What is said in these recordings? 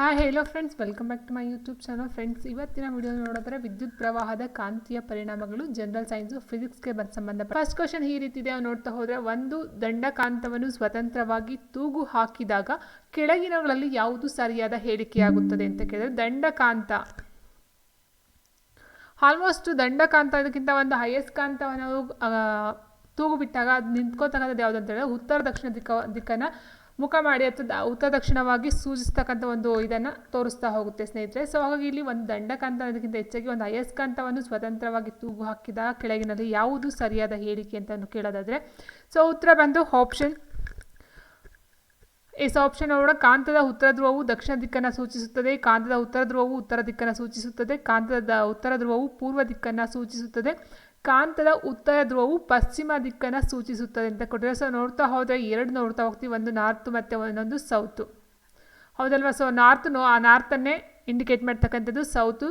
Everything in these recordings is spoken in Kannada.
ಹಾಯ್ ಹೇಳೋ friends welcome back to my YouTube channel friends ಇವತ್ತಿನ ವಿಡಿಯೋ ನೋಡಿದ್ರೆ ವಿದ್ಯುತ್ ಪ್ರವಾಹದ ಕಾಂತೀಯ ಪರಿಣಾಮಗಳು ಜನರಲ್ ಸೈನ್ಸ್ ಫಿಸಿಕ್ಸ್ಗೆ ಬಂದ ಸಂಬಂಧ ಫಸ್ಟ್ ಕ್ವಶನ್ ಈ ರೀತಿ ಇದೆ. ನೋಡ್ತಾ ಹೋದರೆ ಒಂದು ದಂಡಕಾಂತವನ್ನು ಸ್ವತಂತ್ರವಾಗಿ ತೂಗು ಹಾಕಿದಾಗ ಕೆಳಗಿನಗಳಲ್ಲಿ ಯಾವುದು ಸರಿಯಾದ ಹೇಳಿಕೆಯಾಗುತ್ತದೆ ಅಂತ ಕೇಳಿದ್ರೆ ದಂಡಕಾಂತ. ಆಲ್ಮೋಸ್ಟ್ ದಂಡಕಾಂತ ಅದಕ್ಕಿಂತ ಒಂದು ಹೈಯೆಸ್ಟ್ ಆ, ತೂಗು ಬಿಟ್ಟಾಗ ಅದು ನಿಂತ್ಕೋತಕ್ಕಂಥದ್ದು ಯಾವುದು ಅಂತ ಹೇಳಿದ್ರೆ ಉತ್ತರ ದಕ್ಷಿಣ ದಿಕ್ಕ ದಿಕ್ಕನ್ನು ಮುಖ ಮಾಡಿ ಅಥವಾ ಉತ್ತರ ದಕ್ಷಿಣವಾಗಿ ಸೂಚಿಸ್ತಕ್ಕಂಥ ಒಂದು ಇದನ್ನು ತೋರಿಸ್ತಾ ಹೋಗುತ್ತೆ ಸ್ನೇಹಿತರೆ. ಸೊ ಹಾಗಾಗಿ ಇಲ್ಲಿ ಒಂದು ದಂಡಕಾಂತ ಅದಕ್ಕಿಂತ ಹೆಚ್ಚಾಗಿ ಒಂದು ಅಯಸ್ಕಾಂತವನ್ನು ಸ್ವತಂತ್ರವಾಗಿ ತೂಗು ಹಾಕಿದ ಕೆಳಗಿನಲ್ಲಿ ಯಾವುದು ಸರಿಯಾದ ಹೇಳಿಕೆ ಅಂತ ಕೇಳೋದಾದರೆ. ಸೊ ಉತ್ತರ ಬಂದು ಆಪ್ಷನ್ ಎಸ್ ಆಪ್ಷನ್ ಅವರ ಕಾಂತದ ಉತ್ತರ ಧ್ರುವವು ದಕ್ಷಿಣ ದಿಕ್ಕನ್ನು ಸೂಚಿಸುತ್ತದೆ. ಕಾಂತದ ಉತ್ತರ ಧ್ರುವವು ಉತ್ತರ ದಿಕ್ಕನ್ನು ಸೂಚಿಸುತ್ತದೆ. ಕಾಂತದ ಉತ್ತರ ಧ್ರುವವು ಪೂರ್ವ ದಿಕ್ಕನ್ನು ಸೂಚಿಸುತ್ತದೆ. ಕಾಂತದ ಉತ್ತರ ಧ್ರುವವು ಪಶ್ಚಿಮ ದಿಕ್ಕನ್ನು ಸೂಚಿಸುತ್ತದೆ ಅಂತ ಕೊಟ್ಟರೆ ಸೊ ನೋಡ್ತಾ ಹೋದರೆ ಎರಡು ನೋಡ್ತಾ ಹೋಗ್ತೀವಿ. ಒಂದು ನಾರ್ತ್ ಮತ್ತು ಒಂದೊಂದು ಸೌತು. ಹೌದಲ್ವಾ? ಸೊ ನಾರ್ತ್ ಆ ನಾರ್ತನ್ನೇ ಇಂಡಿಕೇಟ್ ಮಾಡ್ತಕ್ಕಂಥದ್ದು ಸೌತು.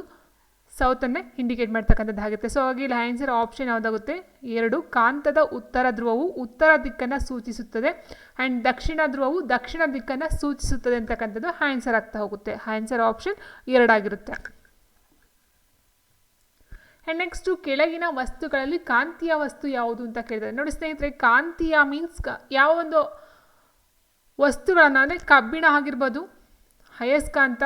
ಸೌತನ್ನೇ ಇಂಡಿಕೇಟ್ ಮಾಡ್ತಕ್ಕಂಥದ್ದು ಆಗುತ್ತೆ ಸೊ ಹಾಗೆ ಇಲ್ಲಿ ಆನ್ಸರ್ ಆಪ್ಷನ್ ಯಾವುದಾಗುತ್ತೆ? ಎರಡು. ಕಾಂತದ ಉತ್ತರ ಧ್ರುವವು ಉತ್ತರ ದಿಕ್ಕನ್ನು ಸೂಚಿಸುತ್ತದೆ. ಆ್ಯಂಡ್ ದಕ್ಷಿಣ ಧ್ರುವವು ದಕ್ಷಿಣ ದಿಕ್ಕನ್ನು ಸೂಚಿಸುತ್ತದೆ ಅಂತಕ್ಕಂಥದ್ದು ಆನ್ಸರ್ ಆಗ್ತಾ ಹೋಗುತ್ತೆ. ಆನ್ಸರ್ ಆಪ್ಷನ್ ಎರಡಾಗಿರುತ್ತೆ ಆ್ಯಂಡ್ ನೆಕ್ಸ್ಟು ಕೆಳಗಿನ ವಸ್ತುಗಳಲ್ಲಿ ಕಾಂತೀಯ ವಸ್ತು ಯಾವುದು ಅಂತ ಕೇಳಿದರೆ ನೋಡಿ ಸ್ನೇಹಿತರೆ, ಕಾಂತೀಯ ಮೀನ್ಸ್ ಯಾವ ಒಂದು ವಸ್ತುಗಳನ್ನು ಅಂದರೆ ಕಬ್ಬಿಣ ಆಗಿರ್ಬೋದು ಅಯಸ್ಕಾಂತ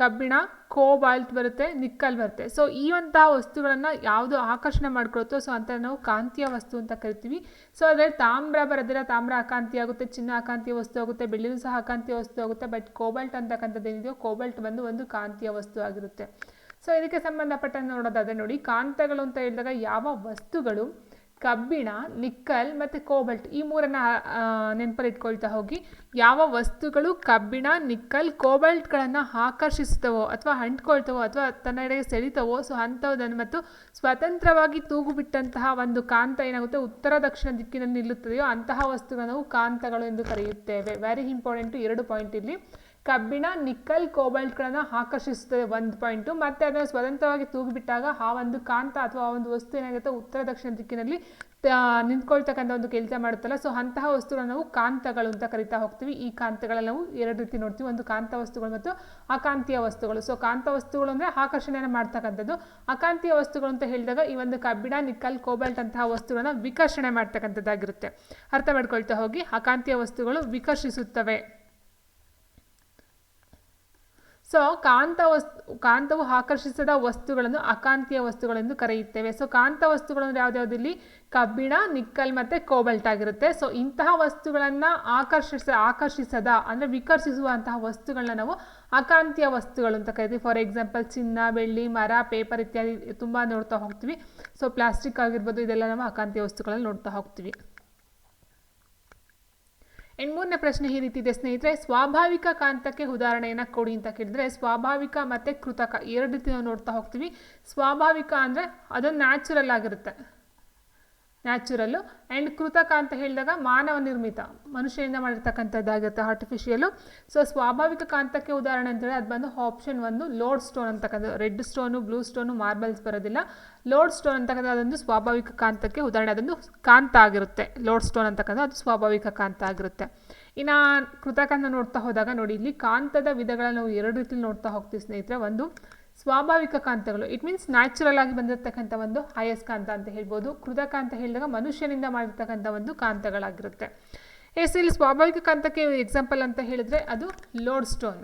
ಕಬ್ಬಿಣ, ಕೋಬಾಲ್ಟ್ ಬರುತ್ತೆ, ನಿಕ್ಕಲ್ ಬರುತ್ತೆ. ಸೊ ಈ ಅಂತಹ ವಸ್ತುಗಳನ್ನು ಯಾವುದು ಆಕರ್ಷಣೆ ಮಾಡ್ಕೊಳುತ್ತೋ ಸೊ ಅಂತ ನಾವು ಕಾಂತೀಯ ವಸ್ತು ಅಂತ ಕರಿತೀವಿ. ಸೊ ಅದರಲ್ಲಿ ತಾಮ್ರ ಬರೋದಿಲ್ಲ ತಾಮ್ರ ಅಕಾಂತಿ ಆಗುತ್ತೆ, ಚಿನ್ನ ಅಕಾಂತೀಯ ವಸ್ತು ಆಗುತ್ತೆ ಬೆಳ್ಳಿನೂ ಸಹ ಅಕಾಂತೀಯ ವಸ್ತು ಆಗುತ್ತೆ ಬಟ್ ಕೋಬಾಲ್ಟ್ ಅಂತಕ್ಕಂಥದ್ದು ಏನಿದೆಯೋ, ಕೋಬಾಲ್ಟ್ ಬಂದು ಒಂದು ಕಾಂತೀಯ ವಸ್ತು ಆಗಿರುತ್ತೆ. ಸೊ ಇದಕ್ಕೆ ಸಂಬಂಧಪಟ್ಟಂತೆ ನೋಡೋದಾದರೆ ನೋಡಿ, ಕಾಂತಗಳು ಅಂತ ಹೇಳಿದಾಗ ಯಾವ ವಸ್ತುಗಳು, ಕಬ್ಬಿಣ, ನಿಕ್ಕಲ್ ಮತ್ತು ಕೋಬಲ್ಟ್ ಈ ಮೂರನ್ನು ನೆನಪಲ್ಲಿಟ್ಕೊಳ್ತಾ ಹೋಗಿ ಯಾವ ವಸ್ತುಗಳು ಕಬ್ಬಿಣ, ನಿಕ್ಕಲ್, ಕೋಬಲ್ಟ್ಗಳನ್ನು ಆಕರ್ಷಿಸ್ತವೋ ಅಥವಾ ಅಂಟ್ಕೊಳ್ತವೋ ಅಥವಾ ತನ್ನೆಡೆಗೆ ಸೆಳಿತವೋ, ಸೊ ಅಂಥವುದನ್ನು ಮತ್ತು ಸ್ವತಂತ್ರವಾಗಿ ತೂಗುಬಿಟ್ಟಂತಹ ಒಂದು ಕಾಂತ ಏನಾಗುತ್ತೆ, ಉತ್ತರ ದಕ್ಷಿಣ ದಿಕ್ಕಿನಲ್ಲಿ ನಿಲ್ಲುತ್ತದೆಯೋ ಅಂತಹ ವಸ್ತುಗಳನ್ನು ಕಾಂತಗಳು ಎಂದು ಕರೆಯುತ್ತೇವೆ. ವೆರಿ ಇಂಪಾರ್ಟೆಂಟು ಎರಡು ಪಾಯಿಂಟ್ ಇಲ್ಲಿ. ಕಬ್ಬಿಣ, ನಿಕ್ಕಲ್, ಕೋಬಾಲ್ಟ್ಗಳನ್ನು ಆಕರ್ಷಿಸುತ್ತದೆ ಒಂದು ಪಾಯಿಂಟು ಮತ್ತು ಅದನ್ನು ಸ್ವತಂತ್ರವಾಗಿ ತೂಗಿಬಿಟ್ಟಾಗ ಆ ಒಂದು ಕಾಂತ ಅಥವಾ ಆ ಒಂದು ವಸ್ತು ಏನಾಗುತ್ತೆ ಉತ್ತರ ದಕ್ಷಿಣ ದಿಕ್ಕಿನಲ್ಲಿ ನಿಂತ್ಕೊಳ್ತಕ್ಕಂಥ ಒಂದು ಕೆಲಸ ಮಾಡುತ್ತಲ್ಲ. ಸೊ ಅಂತಹ ವಸ್ತುಗಳನ್ನು ನಾವು ಕಾಂತಗಳು ಅಂತ ಕರಿತಾ ಹೋಗ್ತೀವಿ. ಈ ಕಾಂತಗಳನ್ನು ನಾವು ಎರಡು ರೀತಿ ನೋಡ್ತೀವಿ. ಒಂದು ಕಾಂತ ವಸ್ತುಗಳು ಮತ್ತು ಅಕಾಂತೀಯ ವಸ್ತುಗಳು. ಸೊ ಕಾಂತ ವಸ್ತುಗಳು ಅಂದರೆ ಆಕರ್ಷಣೆಯನ್ನು ಮಾಡ್ತಕ್ಕಂಥದ್ದು. ಅಕಾಂತೀಯ ವಸ್ತುಗಳು ಅಂತ ಹೇಳಿದಾಗ ಈ ಒಂದು ಕಬ್ಬಿಣ, ನಿಕ್ಕಲ್, ಕೋಬಾಲ್ಟ್ ಅಂತಹ ವಸ್ತುಗಳನ್ನು ವಿಕರ್ಷಣೆ ಮಾಡ್ತಕ್ಕಂಥದ್ದಾಗಿರುತ್ತೆ. ಅರ್ಥ ಮಾಡ್ಕೊಳ್ತಾ ಹೋಗಿ. ಅಕಾಂತೀಯ ವಸ್ತುಗಳು ವಿಕರ್ಷಿಸುತ್ತವೆ. ಸೊ ಕಾಂತ ವಸ್ತು ಕಾಂತವು ಆಕರ್ಷಿಸದ ವಸ್ತುಗಳನ್ನು ಅಕಾಂತೀಯ ವಸ್ತುಗಳೆಂದು ಕರೆಯುತ್ತೇವೆ. ಸೊ ಕಾಂತ ವಸ್ತುಗಳು ಅಂದರೆ ಯಾವ್ದ್ಯಾವ್ದು ಇಲ್ಲಿ? ಕಬ್ಬಿಣ, ನಿಕ್ಕಲ್ ಮತ್ತು ಕೋಬಲ್ಟ್ ಆಗಿರುತ್ತೆ. ಸೊ ಇಂತಹ ವಸ್ತುಗಳನ್ನು ಆಕರ್ಷಿಸ, ಆಕರ್ಷಿಸದ, ಅಂದರೆ ವಿಕರ್ಷಿಸುವಂತಹ ವಸ್ತುಗಳನ್ನ ನಾವು ಅಕಾಂತೀಯ ವಸ್ತುಗಳು ಅಂತ ಕರಿತೀವಿ. ಫಾರ್ ಎಕ್ಸಾಂಪಲ್ ಚಿನ್ನ, ಬೆಳ್ಳಿ, ಮರ ಪೇಪರ್ ಇತ್ಯಾದಿ ತುಂಬ ನೋಡ್ತಾ ಹೋಗ್ತೀವಿ. ಸೊ ಪ್ಲಾಸ್ಟಿಕ್ ಆಗಿರ್ಬೋದು, ಇದೆಲ್ಲ ನಾವು ಅಕಾಂತೀಯ ವಸ್ತುಗಳನ್ನು ನೋಡ್ತಾ ಹೋಗ್ತೀವಿ. ಇನ್ನು ಮೂರನೇ ಪ್ರಶ್ನೆ ಈ ರೀತಿ ಇದೆ, ಸ್ನೇಹಿತರೆ. ಸ್ವಾಭಾವಿಕ ಕಾಂತಕ್ಕೆ ಉದಾಹರಣೆಯನ್ನು ಕೊಡಿ ಅಂತ ಕೇಳಿದ್ರೆ, ಸ್ವಾಭಾವಿಕ ಮತ್ತು ಕೃತಕ ಎರಡು ರೀತಿ ನಾವು ನೋಡ್ತಾ ಹೋಗ್ತೀವಿ. ಸ್ವಾಭಾವಿಕ ಅಂದರೆ ಅದು ನ್ಯಾಚುರಲ್ ಆಗಿರುತ್ತೆ. ನ್ಯಾಚುರಲ್ಲು ಆ್ಯಂಡ್ ಕೃತಕ ಅಂತ ಹೇಳಿದಾಗ ಮಾನವ ನಿರ್ಮಿತ. ಮನುಷ್ಯನಿಂದ ಮಾಡಿರ್ತಕ್ಕಂಥದ್ದಾಗಿರುತ್ತೆ ಆರ್ಟಿಫಿಷಿಯಲು ಸೊ ಸ್ವಾಭಾವಿಕ ಕಾಂತಕ್ಕೆ ಉದಾಹರಣೆ ಅಂತೇಳಿ ಅದು ಬಂದು ಆಪ್ಷನ್ ಒಂದು ಲೋಡ್ ಸ್ಟೋನ್ ಅಂತಕ್ಕಂಥ red stone blue stone marbles ಬರೋದಿಲ್ಲ. ಲೋಡ್ ಸ್ಟೋನ್ ಅಂತಕ್ಕಂಥ ಅದೊಂದು ಸ್ವಾಭಾವಿಕ ಕಾಂತಕ್ಕೆ ಉದಾಹರಣೆ. ಅದೊಂದು ಕಾಂತ ಆಗಿರುತ್ತೆ. ಲೋಡ್ ಸ್ಟೋನ್ ಅಂತಕ್ಕಂಥ ಅದು ಸ್ವಾಭಾವಿಕ ಕಾಂತ ಆಗಿರುತ್ತೆ. ಇನ್ನು ಕೃತಕ ನೋಡ್ತಾ ಹೋದಾಗ ನೋಡಿ, ಇಲ್ಲಿ ಕಾಂತದ ವಿಧಗಳನ್ನು ನಾವು ಎರಡು ರೀತಿಲಿ ನೋಡ್ತಾ ಹೋಗ್ತೀವಿ ಸ್ನೇಹಿತರೆ. ಒಂದು ಸ್ವಾಭಾವಿಕ ಕಾಂತಗಳು. ಇಟ್ ಮೀನ್ಸ್ ನ್ಯಾಚುರಲ್ ಆಗಿ ಬಂದಿರತಕ್ಕಂಥ ಒಂದು ಅಯಸ್ಕಾಂತ ಅಂತ ಹೇಳ್ಬೋದು. ಕೃತಕ ಅಂತ ಹೇಳಿದಾಗ ಮನುಷ್ಯನಿಂದ ಮಾಡಿರ್ತಕ್ಕಂಥ ಒಂದು ಕಾಂತಗಳಾಗಿರುತ್ತೆ. ಎಸ್ ಇಲ್ಲಿ ಸ್ವಾಭಾವಿಕ ಕಾಂತಕ್ಕೆ ಎಕ್ಸಾಂಪಲ್ ಅಂತ ಹೇಳಿದ್ರೆ ಅದು ಲೋಡ್ ಸ್ಟೋನ್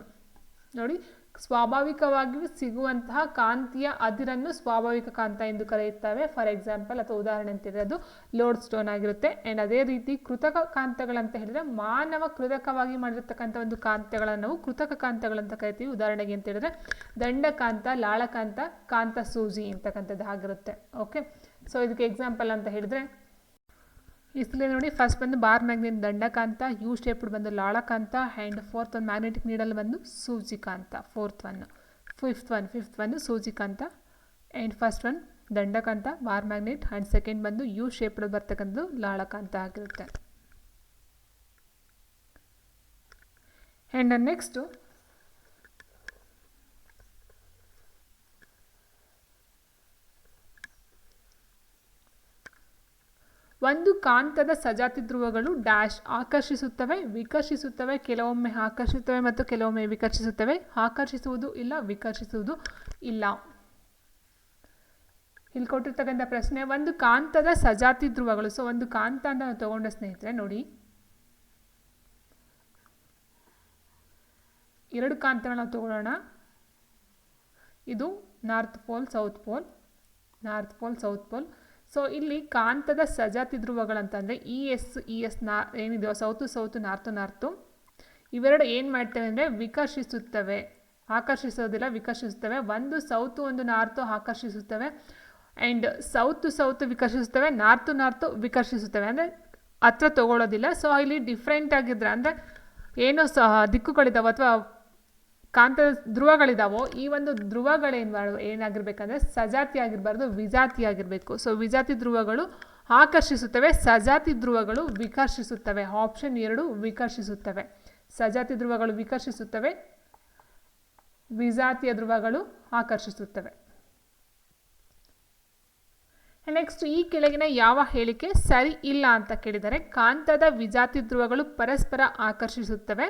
ನೋಡಿ ಸ್ವಾಭಾವಿಕವಾಗಿಯೂ ಸಿಗುವಂತಹ ಕಾಂತಿಯ ಅದಿರನ್ನು ಸ್ವಾಭಾವಿಕ ಕಾಂತ ಎಂದು ಕರೆಯುತ್ತವೆ. ಫಾರ್ ಎಕ್ಸಾಂಪಲ್ ಅಥವಾ ಉದಾಹರಣೆ ಅಂತ ಹೇಳಿದ್ರೆ ಅದು ಲೋಡ್ ಸ್ಟೋನ್ ಆಗಿರುತ್ತೆ. ಆ್ಯಂಡ್ ಅದೇ ರೀತಿ ಕೃತಕ ಕಾಂತಗಳಂತ ಹೇಳಿದ್ರೆ ಮಾನವ ಕೃತಕವಾಗಿ ಮಾಡಿರ್ತಕ್ಕಂಥ ಒಂದು ಕಾಂತಗಳನ್ನು ನಾವು ಕೃತಕ ಕಾಂತಗಳಂತ ಕರಿತೀವಿ. ಉದಾಹರಣೆಗೆ ಅಂತ ಹೇಳಿದ್ರೆ ದಂಡಕಾಂತ ಲಾಳಕಾಂತ ಕಾಂತ ಸೂಜಿ ಅಂತಕ್ಕಂಥದ್ದು ಆಗಿರುತ್ತೆ. ಓಕೆ ಸೊ ಇದಕ್ಕೆ ಎಕ್ಸಾಂಪಲ್ ಅಂತ ಹೇಳಿದ್ರೆ ಇಸ್ಲೇ ನೋಡಿ ಫಸ್ಟ್ ಬಂದು ಬಾರ್ ಮ್ಯಾಗ್ನೆಟ್ ದಂಡಕಾಂತ ಯು ಶೇಪ್ಡ್ ಬಂದು ಲಾಳಕಾಂತ ಆ್ಯಂಡ್ ಫೋರ್ತ್ ಒಂದು ಮ್ಯಾಗ್ನೆಟಿಕ್ ನೀಡಲ್ ಬಂದು ಸೂಜಿಕಾಂತ fourth one fifth one fifth ಒಂದು ಸೂಜಿಕಾಂತ ಆ್ಯಂಡ್ ಫಸ್ಟ್ ಒನ್ ದಂಡಕಾಂತ ಬಾರ್ ಮ್ಯಾಗ್ನೆಟ್. ಆ್ಯಂಡ್ ಸೆಕೆಂಡ್ ಬಂದು ಯು ಶೇಪ್ಡ್ ಬರ್ತಕ್ಕಂಥದ್ದು ಲಾಳಕಾಂತ ಆಗಿರುತ್ತೆ. ಆ್ಯಂಡ್ ನೆಕ್ಸ್ಟು ಒಂದು ಕಾಂತದ ಸಜಾತಿ ಧ್ರುವಗಳು ಡ್ಯಾಶ್ ಆಕರ್ಷಿಸುತ್ತವೆ, ವಿಕರ್ಷಿಸುತ್ತವೆ, ಕೆಲವೊಮ್ಮೆ ಆಕರ್ಷಿಸುತ್ತವೆ ಮತ್ತು ಕೆಲವೊಮ್ಮೆ ವಿಕರ್ಷಿಸುತ್ತವೆ. ಆಕರ್ಷಿಸುವುದು ಇಲ್ಲ, ವಿಕರ್ಷಿಸುವುದು ಇಲ್ಲ. ಇಲ್ಲಿ ಕೊಟ್ಟಿರ್ತಕ್ಕಂಥ ಪ್ರಶ್ನೆ, ಒಂದು ಕಾಂತದ ಸಜಾತಿ ಧ್ರುವಗಳು ಸೊ ಒಂದು ಕಾಂತ ಅಂತ ನಾವು ತಗೊಂಡ ಸ್ನೇಹಿತರೆ, ನೋಡಿ. ಎರಡು ಕಾಂತಗಳನ್ನ ನಾವು ತಗೊಳ್ಳೋಣ. ಇದು north pole, south pole, north pole, south pole. So ಇಲ್ಲಿ ಕಾಂತದ ಸಜಾತಿ ಧ್ರುವಗಳಂತಂದರೆ ಇ ಎಸ್ ಇ ಎಸ್ ನಾ, ಏನಿದೆಯೋ ಸೌತು ಸೌತು ನಾರ್ತು ನಾರ್ತು. ಇವೆರಡು ಏನು ಮಾಡ್ತವೆ ಅಂದರೆ ವಿಕರ್ಷಿಸುತ್ತವೆ. ಆಕರ್ಷಿಸೋದಿಲ್ಲ, ವಿಕರ್ಷಿಸುತ್ತವೆ. ಒಂದು ಸೌತು, ಒಂದು ನಾರ್ತು ಆಕರ್ಷಿಸುತ್ತವೆ. ಆ್ಯಂಡ್ ಸೌತು ಸೌತು ವಿಕರ್ಷಿಸುತ್ತವೆ, ನಾರ್ತು ನಾರ್ತು ವಿಕರ್ಷಿಸುತ್ತವೆ. ಅಂದರೆ ಹತ್ರ ತಗೊಳ್ಳೋದಿಲ್ಲ ಸೊ ಇಲ್ಲಿ ಡಿಫ್ರೆಂಟ್ ಆಗಿದ್ರೆ ಅಂದರೆ ಏನೋ ಸಹ ದಿಕ್ಕುಗಳಿದ್ದಾವೆ ಅಥವಾ ಕಾಂತ ಧ್ರುವಗಳಿದಾವೋ, ಈ ಒಂದು ಧ್ರುವಗಳೇನು ಮಾಡ ಏನಾಗಿರ್ಬೇಕಂದ್ರೆ ಸಜಾತಿ ಆಗಿರಬಾರ್ದು ವಿಜಾತಿ ಆಗಿರಬೇಕು ಸೊ ವಿಜಾತಿ ಧ್ರುವಗಳು ಆಕರ್ಷಿಸುತ್ತವೆ, ಸಜಾತಿ ಧ್ರುವಗಳು ವಿಕರ್ಷಿಸುತ್ತವೆ. ಆಪ್ಷನ್ ಎರಡು, ವಿಕರ್ಷಿಸುತ್ತವೆ. ಸಜಾತಿ ಧ್ರುವಗಳು ವಿಕರ್ಷಿಸುತ್ತವೆ, ವಿಜಾತಿಯ ಧ್ರುವಗಳು ಆಕರ್ಷಿಸುತ್ತವೆ. ನೆಕ್ಸ್ಟ್ ಈ ಕೆಳಗಿನ ಯಾವ ಹೇಳಿಕೆ ಸರಿ ಇಲ್ಲ ಅಂತ ಕೇಳಿದರೆ, ಕಾಂತದ ವಿಜಾತಿ ಧ್ರುವಗಳು ಪರಸ್ಪರ ಆಕರ್ಷಿಸುತ್ತವೆ.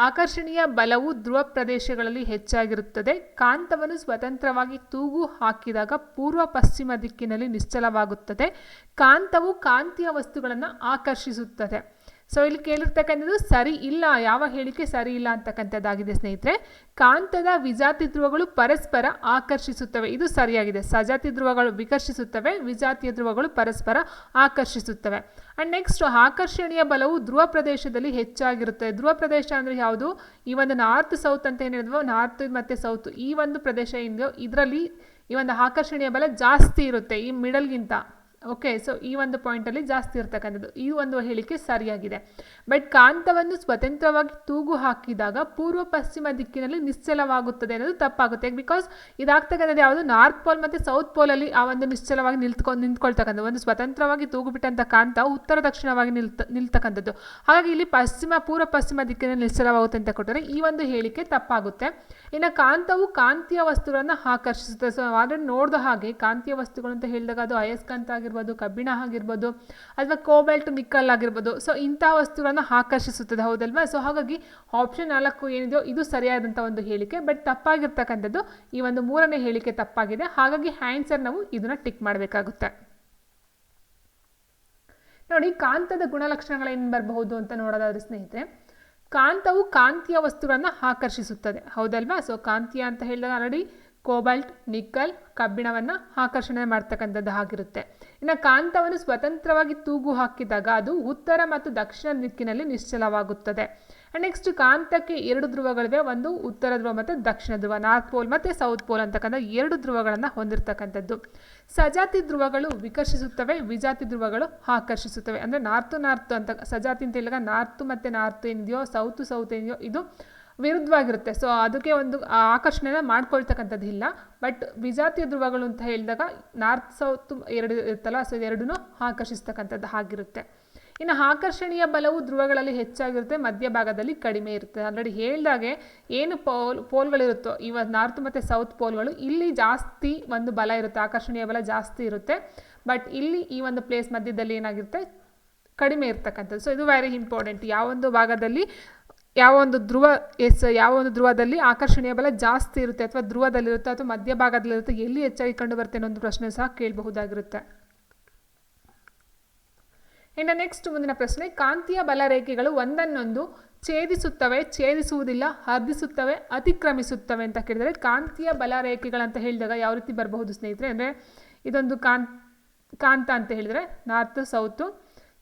ಆಕರ್ಷಣೀಯ ಬಲವು ಧ್ರುವ ಪ್ರದೇಶಗಳಲ್ಲಿ ಹೆಚ್ಚಾಗಿರುತ್ತದೆ. ಕಾಂತವನ್ನು ಸ್ವತಂತ್ರವಾಗಿ ತೂಗು ಹಾಕಿದಾಗ ಪೂರ್ವ ಪಶ್ಚಿಮ ದಿಕ್ಕಿನಲ್ಲಿ ನಿಶ್ಚಲವಾಗುತ್ತದೆ. ಕಾಂತವು ಕಾಂತೀಯ ವಸ್ತುಗಳನ್ನು ಆಕರ್ಷಿಸುತ್ತದೆ. ಸೊ ಇಲ್ಲಿ ಕೇಳಿರ್ತಕ್ಕಂಥದ್ದು ಸರಿ ಇಲ್ಲ, ಯಾವ ಹೇಳಿಕೆ ಸರಿ ಇಲ್ಲ ಅಂತಕ್ಕಂಥದ್ದಾಗಿದೆ ಸ್ನೇಹಿತರೆ. ಕಾಂತದ ವಿಜಾತಿ ಧ್ರುವಗಳು ಪರಸ್ಪರ ಆಕರ್ಷಿಸುತ್ತವೆ. ಇದು ಸರಿಯಾಗಿದೆ. ಸಜಾತಿ ಧ್ರುವಗಳು ವಿಕರ್ಷಿಸುತ್ತವೆ, ವಿಜಾತಿಯ ಧ್ರುವಗಳು ಪರಸ್ಪರ ಆಕರ್ಷಿಸುತ್ತವೆ. ಆ್ಯಂಡ್ ನೆಕ್ಸ್ಟ್ ಆಕರ್ಷಣೀಯ ಬಲವು ಧ್ರುವ ಪ್ರದೇಶದಲ್ಲಿ ಹೆಚ್ಚಾಗಿರುತ್ತೆ. ಧ್ರುವ ಪ್ರದೇಶ ಅಂದರೆ ಯಾವುದು? ಈ ಒಂದು ನಾರ್ತ್ ಸೌತ್ ಅಂತ ಏನು ಹೇಳಿದ್ವೋ ನಾರ್ತ್ ಮತ್ತು ಸೌತ್ ಈ ಒಂದು ಪ್ರದೇಶ ಏನಿದೆಯೋ ಇದರಲ್ಲಿ ಈ ಒಂದು ಆಕರ್ಷಣೀಯ ಬಲ ಜಾಸ್ತಿ ಇರುತ್ತೆ ಈ ಮಿಡಲ್ಗಿಂತ ಓಕೆ ಸೊ ಈ ಒಂದು ಪಾಯಿಂಟಲ್ಲಿ ಜಾಸ್ತಿ ಇರ್ತಕ್ಕಂಥದ್ದು. ಈ ಒಂದು ಹೇಳಿಕೆ ಸರಿಯಾಗಿದೆ. ಬಟ್ ಕಾಂತವನ್ನು ಸ್ವತಂತ್ರವಾಗಿ ತೂಗು ಹಾಕಿದಾಗ ಪೂರ್ವ ಪಶ್ಚಿಮ ದಿಕ್ಕಿನಲ್ಲಿ ನಿಶ್ಚಲವಾಗುತ್ತದೆ ಅನ್ನೋದು ತಪ್ಪಾಗುತ್ತೆ. ಬಿಕಾಸ್ ಇದಾಗ್ತಕ್ಕಂಥದ್ದು ಯಾವುದು? ನಾರ್ತ್ ಪೋಲ್ ಮತ್ತು ಸೌತ್ ಪೋಲಲ್ಲಿ ಆ ಒಂದು ನಿಶ್ಚಲವಾಗಿ ನಿಲ್ತ್ಕೊಂಡು ನಿಂತ್ಕೊಳ್ತಕ್ಕಂಥದ್ದು. ಒಂದು ಸ್ವತಂತ್ರವಾಗಿ ತೂಗುಬಿಟ್ಟಂಥ ಕಾಂತ ಉತ್ತರ ದಕ್ಷಿಣವಾಗಿ ನಿಲ್ತ ನಿಲ್ತಕ್ಕಂಥದ್ದು. ಹಾಗಾಗಿ ಇಲ್ಲಿ ಪಶ್ಚಿಮ, ಪೂರ್ವ ಪಶ್ಚಿಮ ದಿಕ್ಕಿನಲ್ಲಿ ನಿಶ್ಚಲವಾಗುತ್ತೆ ಅಂತ ಕೊಟ್ಟರೆ ಈ ಒಂದು ಹೇಳಿಕೆ ತಪ್ಪಾಗುತ್ತೆ. ಇನ್ನು ಕಾಂತವು ಕಾಂತೀಯ ವಸ್ತುಗಳನ್ನು ಆಕರ್ಷಿಸುತ್ತೆ. ಸೊ ಆದರೆ ನೋಡಿದ ಹಾಗೆ ಕಾಂತೀಯ ವಸ್ತುಗಳು ಅಂತ ಹೇಳಿದಾಗ ಅದು ಅಯಸ್ಕಾಂತ ಆಗಿರ್ಬೋದು, ಕಬ್ಬಿಣ ಆಗಿರ್ಬೋದು, ಅಥವಾ ಕೋಬಾಲ್ಟ್ ನಿಕ್ಕಲ್ ಆಗಿರ್ಬೋದು. ಸೊ ಇಂತಹ ವಸ್ತುಗಳನ್ನು ಆಕರ್ಷಿಸುತ್ತದೆ, ಹೌದಲ್ವಾ? ಸೊ ಹಾಗಾಗಿ ಆಪ್ಷನ್ ನಾಲ್ಕು ಏನಿದೆಯೋ, ಇದು ಸರಿಯಾದಂಥ ಒಂದು ಹೇಳಿಕೆ. ಬಟ್ ತಪ್ಪಾಗಿರ್ತಕ್ಕಂಥದ್ದು ಈ ಒಂದು ಮೂರನೇ ಹೇಳಿಕೆ ತಪ್ಪಾಗಿದೆ. ಹಾಗಾಗಿ ಆನ್ಸರ್ ನಾವು ಇದನ್ನು ಟಿಕ್ ಮಾಡಬೇಕಾಗುತ್ತೆ. ನೋಡಿ, ಕಾಂತದ ಗುಣಲಕ್ಷಣಗಳೇನು ಬರಬಹುದು ಅಂತ ನೋಡೋದಾದ್ರೆ ಸ್ನೇಹಿತರೆ, ಕಾಂತವು ಕಾಂತೀಯ ವಸ್ತುಗಳನ್ನು ಆಕರ್ಷಿಸುತ್ತದೆ, ಹೌದಲ್ವಾ? ಸೊ ಕಾಂತೀಯ ಅಂತ ಹೇಳಿದಾಗ ಆಲ್ರೆಡಿ ಕೋಬಾಲ್ಟ್ ನಿಕ್ಕಲ್ ಕಬ್ಬಿಣವನ್ನು ಆಕರ್ಷಣೆ ಮಾಡ್ತಕ್ಕಂಥದ್ದು ಆಗಿರುತ್ತೆ. ಇನ್ನು ಕಾಂತವನ್ನು ಸ್ವತಂತ್ರವಾಗಿ ತೂಗು ಹಾಕಿದಾಗ ಅದು ಉತ್ತರ ಮತ್ತು ದಕ್ಷಿಣ ದಿಕ್ಕಿನಲ್ಲಿ ನಿಶ್ಚಲವಾಗುತ್ತದೆ. ನೆಕ್ಸ್ಟ್ ಕಾಂತಕ್ಕೆ ಎರಡು ಧ್ರುವಗಳಿವೆ, ಒಂದು ಉತ್ತರ ಧ್ರುವ ಮತ್ತು ದಕ್ಷಿಣ ಧ್ರುವ ನಾರ್ತ್ ಪೋಲ್ ಮತ್ತು ಸೌತ್ ಪೋಲ್ ಅಂತಕ್ಕಂಥ ಎರಡು ಧ್ರುವಗಳನ್ನು ಹೊಂದಿರತಕ್ಕಂಥದ್ದು. ಸಜಾತಿ ಧ್ರುವಗಳು ವಿಕರ್ಷಿಸುತ್ತವೆ, ವಿಜಾತಿ ಧ್ರುವಗಳು ಆಕರ್ಷಿಸುತ್ತವೆ. ಅಂದರೆ ನಾರ್ತು ನಾರ್ತು ಅಂತ, ಸಜಾತಿ ಅಂತ ಹೇಳಿದಾಗ ನಾರ್ತು ಮತ್ತು ನಾರ್ತ್ ಏನಿದೆಯೋ ಸೌತು ಸೌತ್ ಏನಿದೆಯೋ ಇದು ವಿರುದ್ಧವಾಗಿರುತ್ತೆ. ಸೊ ಅದಕ್ಕೆ ಒಂದು ಆಕರ್ಷಣೆನ ಮಾಡ್ಕೊಳ್ತಕ್ಕಂಥದ್ದು ಇಲ್ಲ. ಬಟ್ ವಿಜಾತಿಯ ಧ್ರುವಗಳು ಅಂತ ಹೇಳಿದಾಗ ನಾರ್ತ್, ಸೌತ್ ಎರಡು ಇರುತ್ತಲ್ಲ ಸೊ ಎರಡೂ ಆಕರ್ಷಿಸ್ತಕ್ಕಂಥದ್ದು ಆಗಿರುತ್ತೆ ಇನ್ನು ಆಕರ್ಷಣೀಯ ಬಲವು ಧ್ರುವಗಳಲ್ಲಿ ಹೆಚ್ಚಾಗಿರುತ್ತೆ ಮಧ್ಯಭಾಗದಲ್ಲಿ ಕಡಿಮೆ ಇರುತ್ತೆ. ಆಲ್ರೆಡಿ ಹೇಳಿದಾಗೆ ಏನು ಪೋಲ್, ಪೋಲ್ಗಳಿರುತ್ತೋ, ಇವ ನಾರ್ತ್ ಮತ್ತು ಸೌತ್ ಪೋಲ್ಗಳು, ಇಲ್ಲಿ ಜಾಸ್ತಿ ಒಂದು ಬಲ ಇರುತ್ತೆ, ಆಕರ್ಷಣೀಯ ಬಲ ಜಾಸ್ತಿ ಇರುತ್ತೆ. ಬಟ್ ಇಲ್ಲಿ ಈ ಒಂದು ಪ್ಲೇಸ್ ಮಧ್ಯದಲ್ಲಿ ಏನಾಗಿರುತ್ತೆ, ಕಡಿಮೆ ಇರ್ತಕ್ಕಂಥದ್ದು. ಸೊ ಇದು ವೆರಿ ಇಂಪಾರ್ಟೆಂಟ್ ಯಾವೊಂದು ಭಾಗದಲ್ಲಿ ಯಾವ ಒಂದು ಧ್ರುವ, ಎಸ್, ಯಾವ ಒಂದು ಧ್ರುವದಲ್ಲಿ ಆಕರ್ಷಣೀಯ ಬಲ ಜಾಸ್ತಿ ಇರುತ್ತೆ ಅಥವಾ ಧ್ರುವದಲ್ಲಿರುತ್ತೆ ಅಥವಾ ಮಧ್ಯಭಾಗದಲ್ಲಿರುತ್ತೆ, ಎಲ್ಲಿ ಹೆಚ್ಚಾಗಿ ಕಂಡು ಬರುತ್ತೆ ಅನ್ನೋ ಒಂದು ಪ್ರಶ್ನೆ ಸಹ ಕೇಳಬಹುದಾಗಿರುತ್ತೆ. ಇನ್ನು ನೆಕ್ಸ್ಟ್ ಮುಂದಿನ ಪ್ರಶ್ನೆ, ಕಾಂತೀಯ ಬಲ ರೇಖೆಗಳು ಒಂದನ್ನೊಂದು ಛೇದಿಸುತ್ತವೆ, ಛೇದಿಸುವುದಿಲ್ಲ ಹರ್ದಿಸುತ್ತವೆ ಅತಿಕ್ರಮಿಸುತ್ತವೆ ಅಂತ ಕೇಳಿದರೆ ಕಾಂತೀಯ ಬಲ ರೇಖೆಗಳಂತ ಹೇಳಿದಾಗ ಯಾವ ರೀತಿ ಬರಬಹುದು ಸ್ನೇಹಿತರೆ? ಅಂದರೆ ಇದೊಂದು ಕಾಂತ್ ಕಾಂತ ಅಂತ ಹೇಳಿದರೆ ನಾರ್ತ್, ಸೌತು.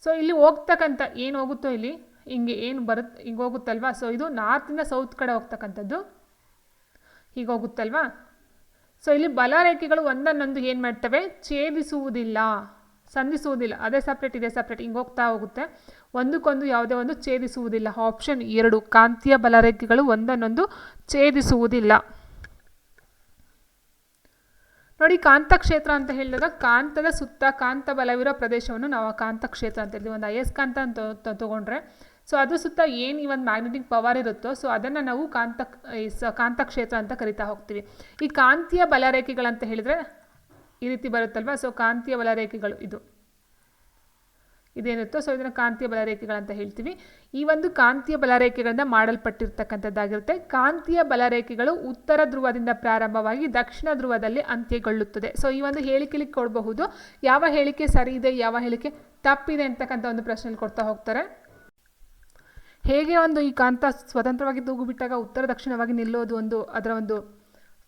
ಸೊ ಇಲ್ಲಿ ಹೋಗ್ತಕ್ಕಂಥ ಏನು ಹೋಗುತ್ತೋ ಇಲ್ಲಿ? ಹಿಂಗೆ ಏನು ಬರುತ್ತೆ ಹಿಂಗೆ ಹೋಗುತ್ತಲ್ವಾ? ಸೊ ಇದು ನಾರ್ತಿಂದ ಸೌತ್ ಕಡೆ ಹೋಗ್ತಕ್ಕಂಥದ್ದು. ಹೀಗೆ ಹೋಗುತ್ತಲ್ವಾ? ಸೊ ಇಲ್ಲಿ ಬಲ ರೇಖೆಗಳು ಒಂದನ್ನೊಂದು ಏನು ಮಾಡ್ತವೆ? ಛೇದಿಸುವುದಿಲ್ಲ. ಸಂಧಿಸುವುದಿಲ್ಲ. ಅದೇ ಸಪ್ರೇಟ್ ಇದೆ ಸಪ್ರೇಟ್ ಹಿಂಗೆ ಹೋಗ್ತಾ ಹೋಗುತ್ತೆ. ಒಂದಕ್ಕೊಂದು ಯಾವುದೇ ಒಂದು ಛೇದಿಸುವುದಿಲ್ಲ. ಆಪ್ಷನ್ ಎರಡು, ಕಾಂತೀಯ ಬಲರೇಖೆಗಳು ಒಂದನ್ನೊಂದು ಛೇದಿಸುವುದಿಲ್ಲ. ನೋಡಿ, ಕಾಂತಕ್ಷೇತ್ರ ಅಂತ ಹೇಳಿದಾಗ ಕಾಂತದ ಸುತ್ತ ಕಾಂತ ಬಲವಿರೋ ಪ್ರದೇಶವನ್ನು ನಾವು ಕಾಂತಕ್ಷೇತ್ರ ಅಂತ ಹೇಳ್ತೀವಿ. ಒಂದು ಅಯಸ್ಕಾಂತ ಅಂತ ತಗೊಂಡ್ರೆ ಸೊ ಅದ್ರ ಸುತ್ತ ಏನು ಈ ಒಂದು ಮ್ಯಾಗ್ನೆಟಿಕ್ ಪವರ್ ಇರುತ್ತೋ ಸೊ ಅದನ್ನು ನಾವು ಕಾಂತ ಕಾಂತಕ್ಷೇತ್ರ ಅಂತ ಕರಿತಾ ಹೋಗ್ತೀವಿ. ಈ ಕಾಂತೀಯ ಬಲರೇಖೆಗಳಂತ ಹೇಳಿದರೆ ಈ ರೀತಿ ಬರುತ್ತಲ್ವ? ಸೊ ಕಾಂತೀಯ ಬಲರೇಖೆಗಳು ಇದು. ಇದೇನಿರುತ್ತೋ ಸೊ ಇದನ್ನು ಕಾಂತೀಯ ಬಲರೇಖೆಗಳಂತ ಹೇಳ್ತೀವಿ. ಈ ಒಂದು ಕಾಂತೀಯ ಬಲರೇಖೆಗಳಿಂದ ಮಾಡಲ್ಪಟ್ಟಿರ್ತಕ್ಕಂಥದ್ದಾಗಿರುತ್ತೆ. ಕಾಂತೀಯ ಬಲರೇಖೆಗಳು ಉತ್ತರ ಧ್ರುವದಿಂದ ಪ್ರಾರಂಭವಾಗಿ ದಕ್ಷಿಣ ಧ್ರುವದಲ್ಲಿ ಅಂತ್ಯಗೊಳ್ಳುತ್ತದೆ. ಸೊ ಈ ಒಂದು ಹೇಳಿಕೆಲಿ ಕೊಡಬಹುದು. ಯಾವ ಹೇಳಿಕೆ ಸರಿ ಇದೆ, ಯಾವ ಹೇಳಿಕೆ ತಪ್ಪಿದೆ ಅಂತಕ್ಕಂಥ ಒಂದು ಪ್ರಶ್ನೆ ಕೊಡ್ತಾ ಹೋಗ್ತಾರೆ. ಹೇಗೆ ಒಂದು ಈ ಕಾಂತ ಸ್ವತಂತ್ರವಾಗಿ ತೂಗು ಬಿಟ್ಟಾಗ ಉತ್ತರ ದಕ್ಷಿಣವಾಗಿ ನಿಲ್ಲೋದು ಒಂದು ಅದರ ಒಂದು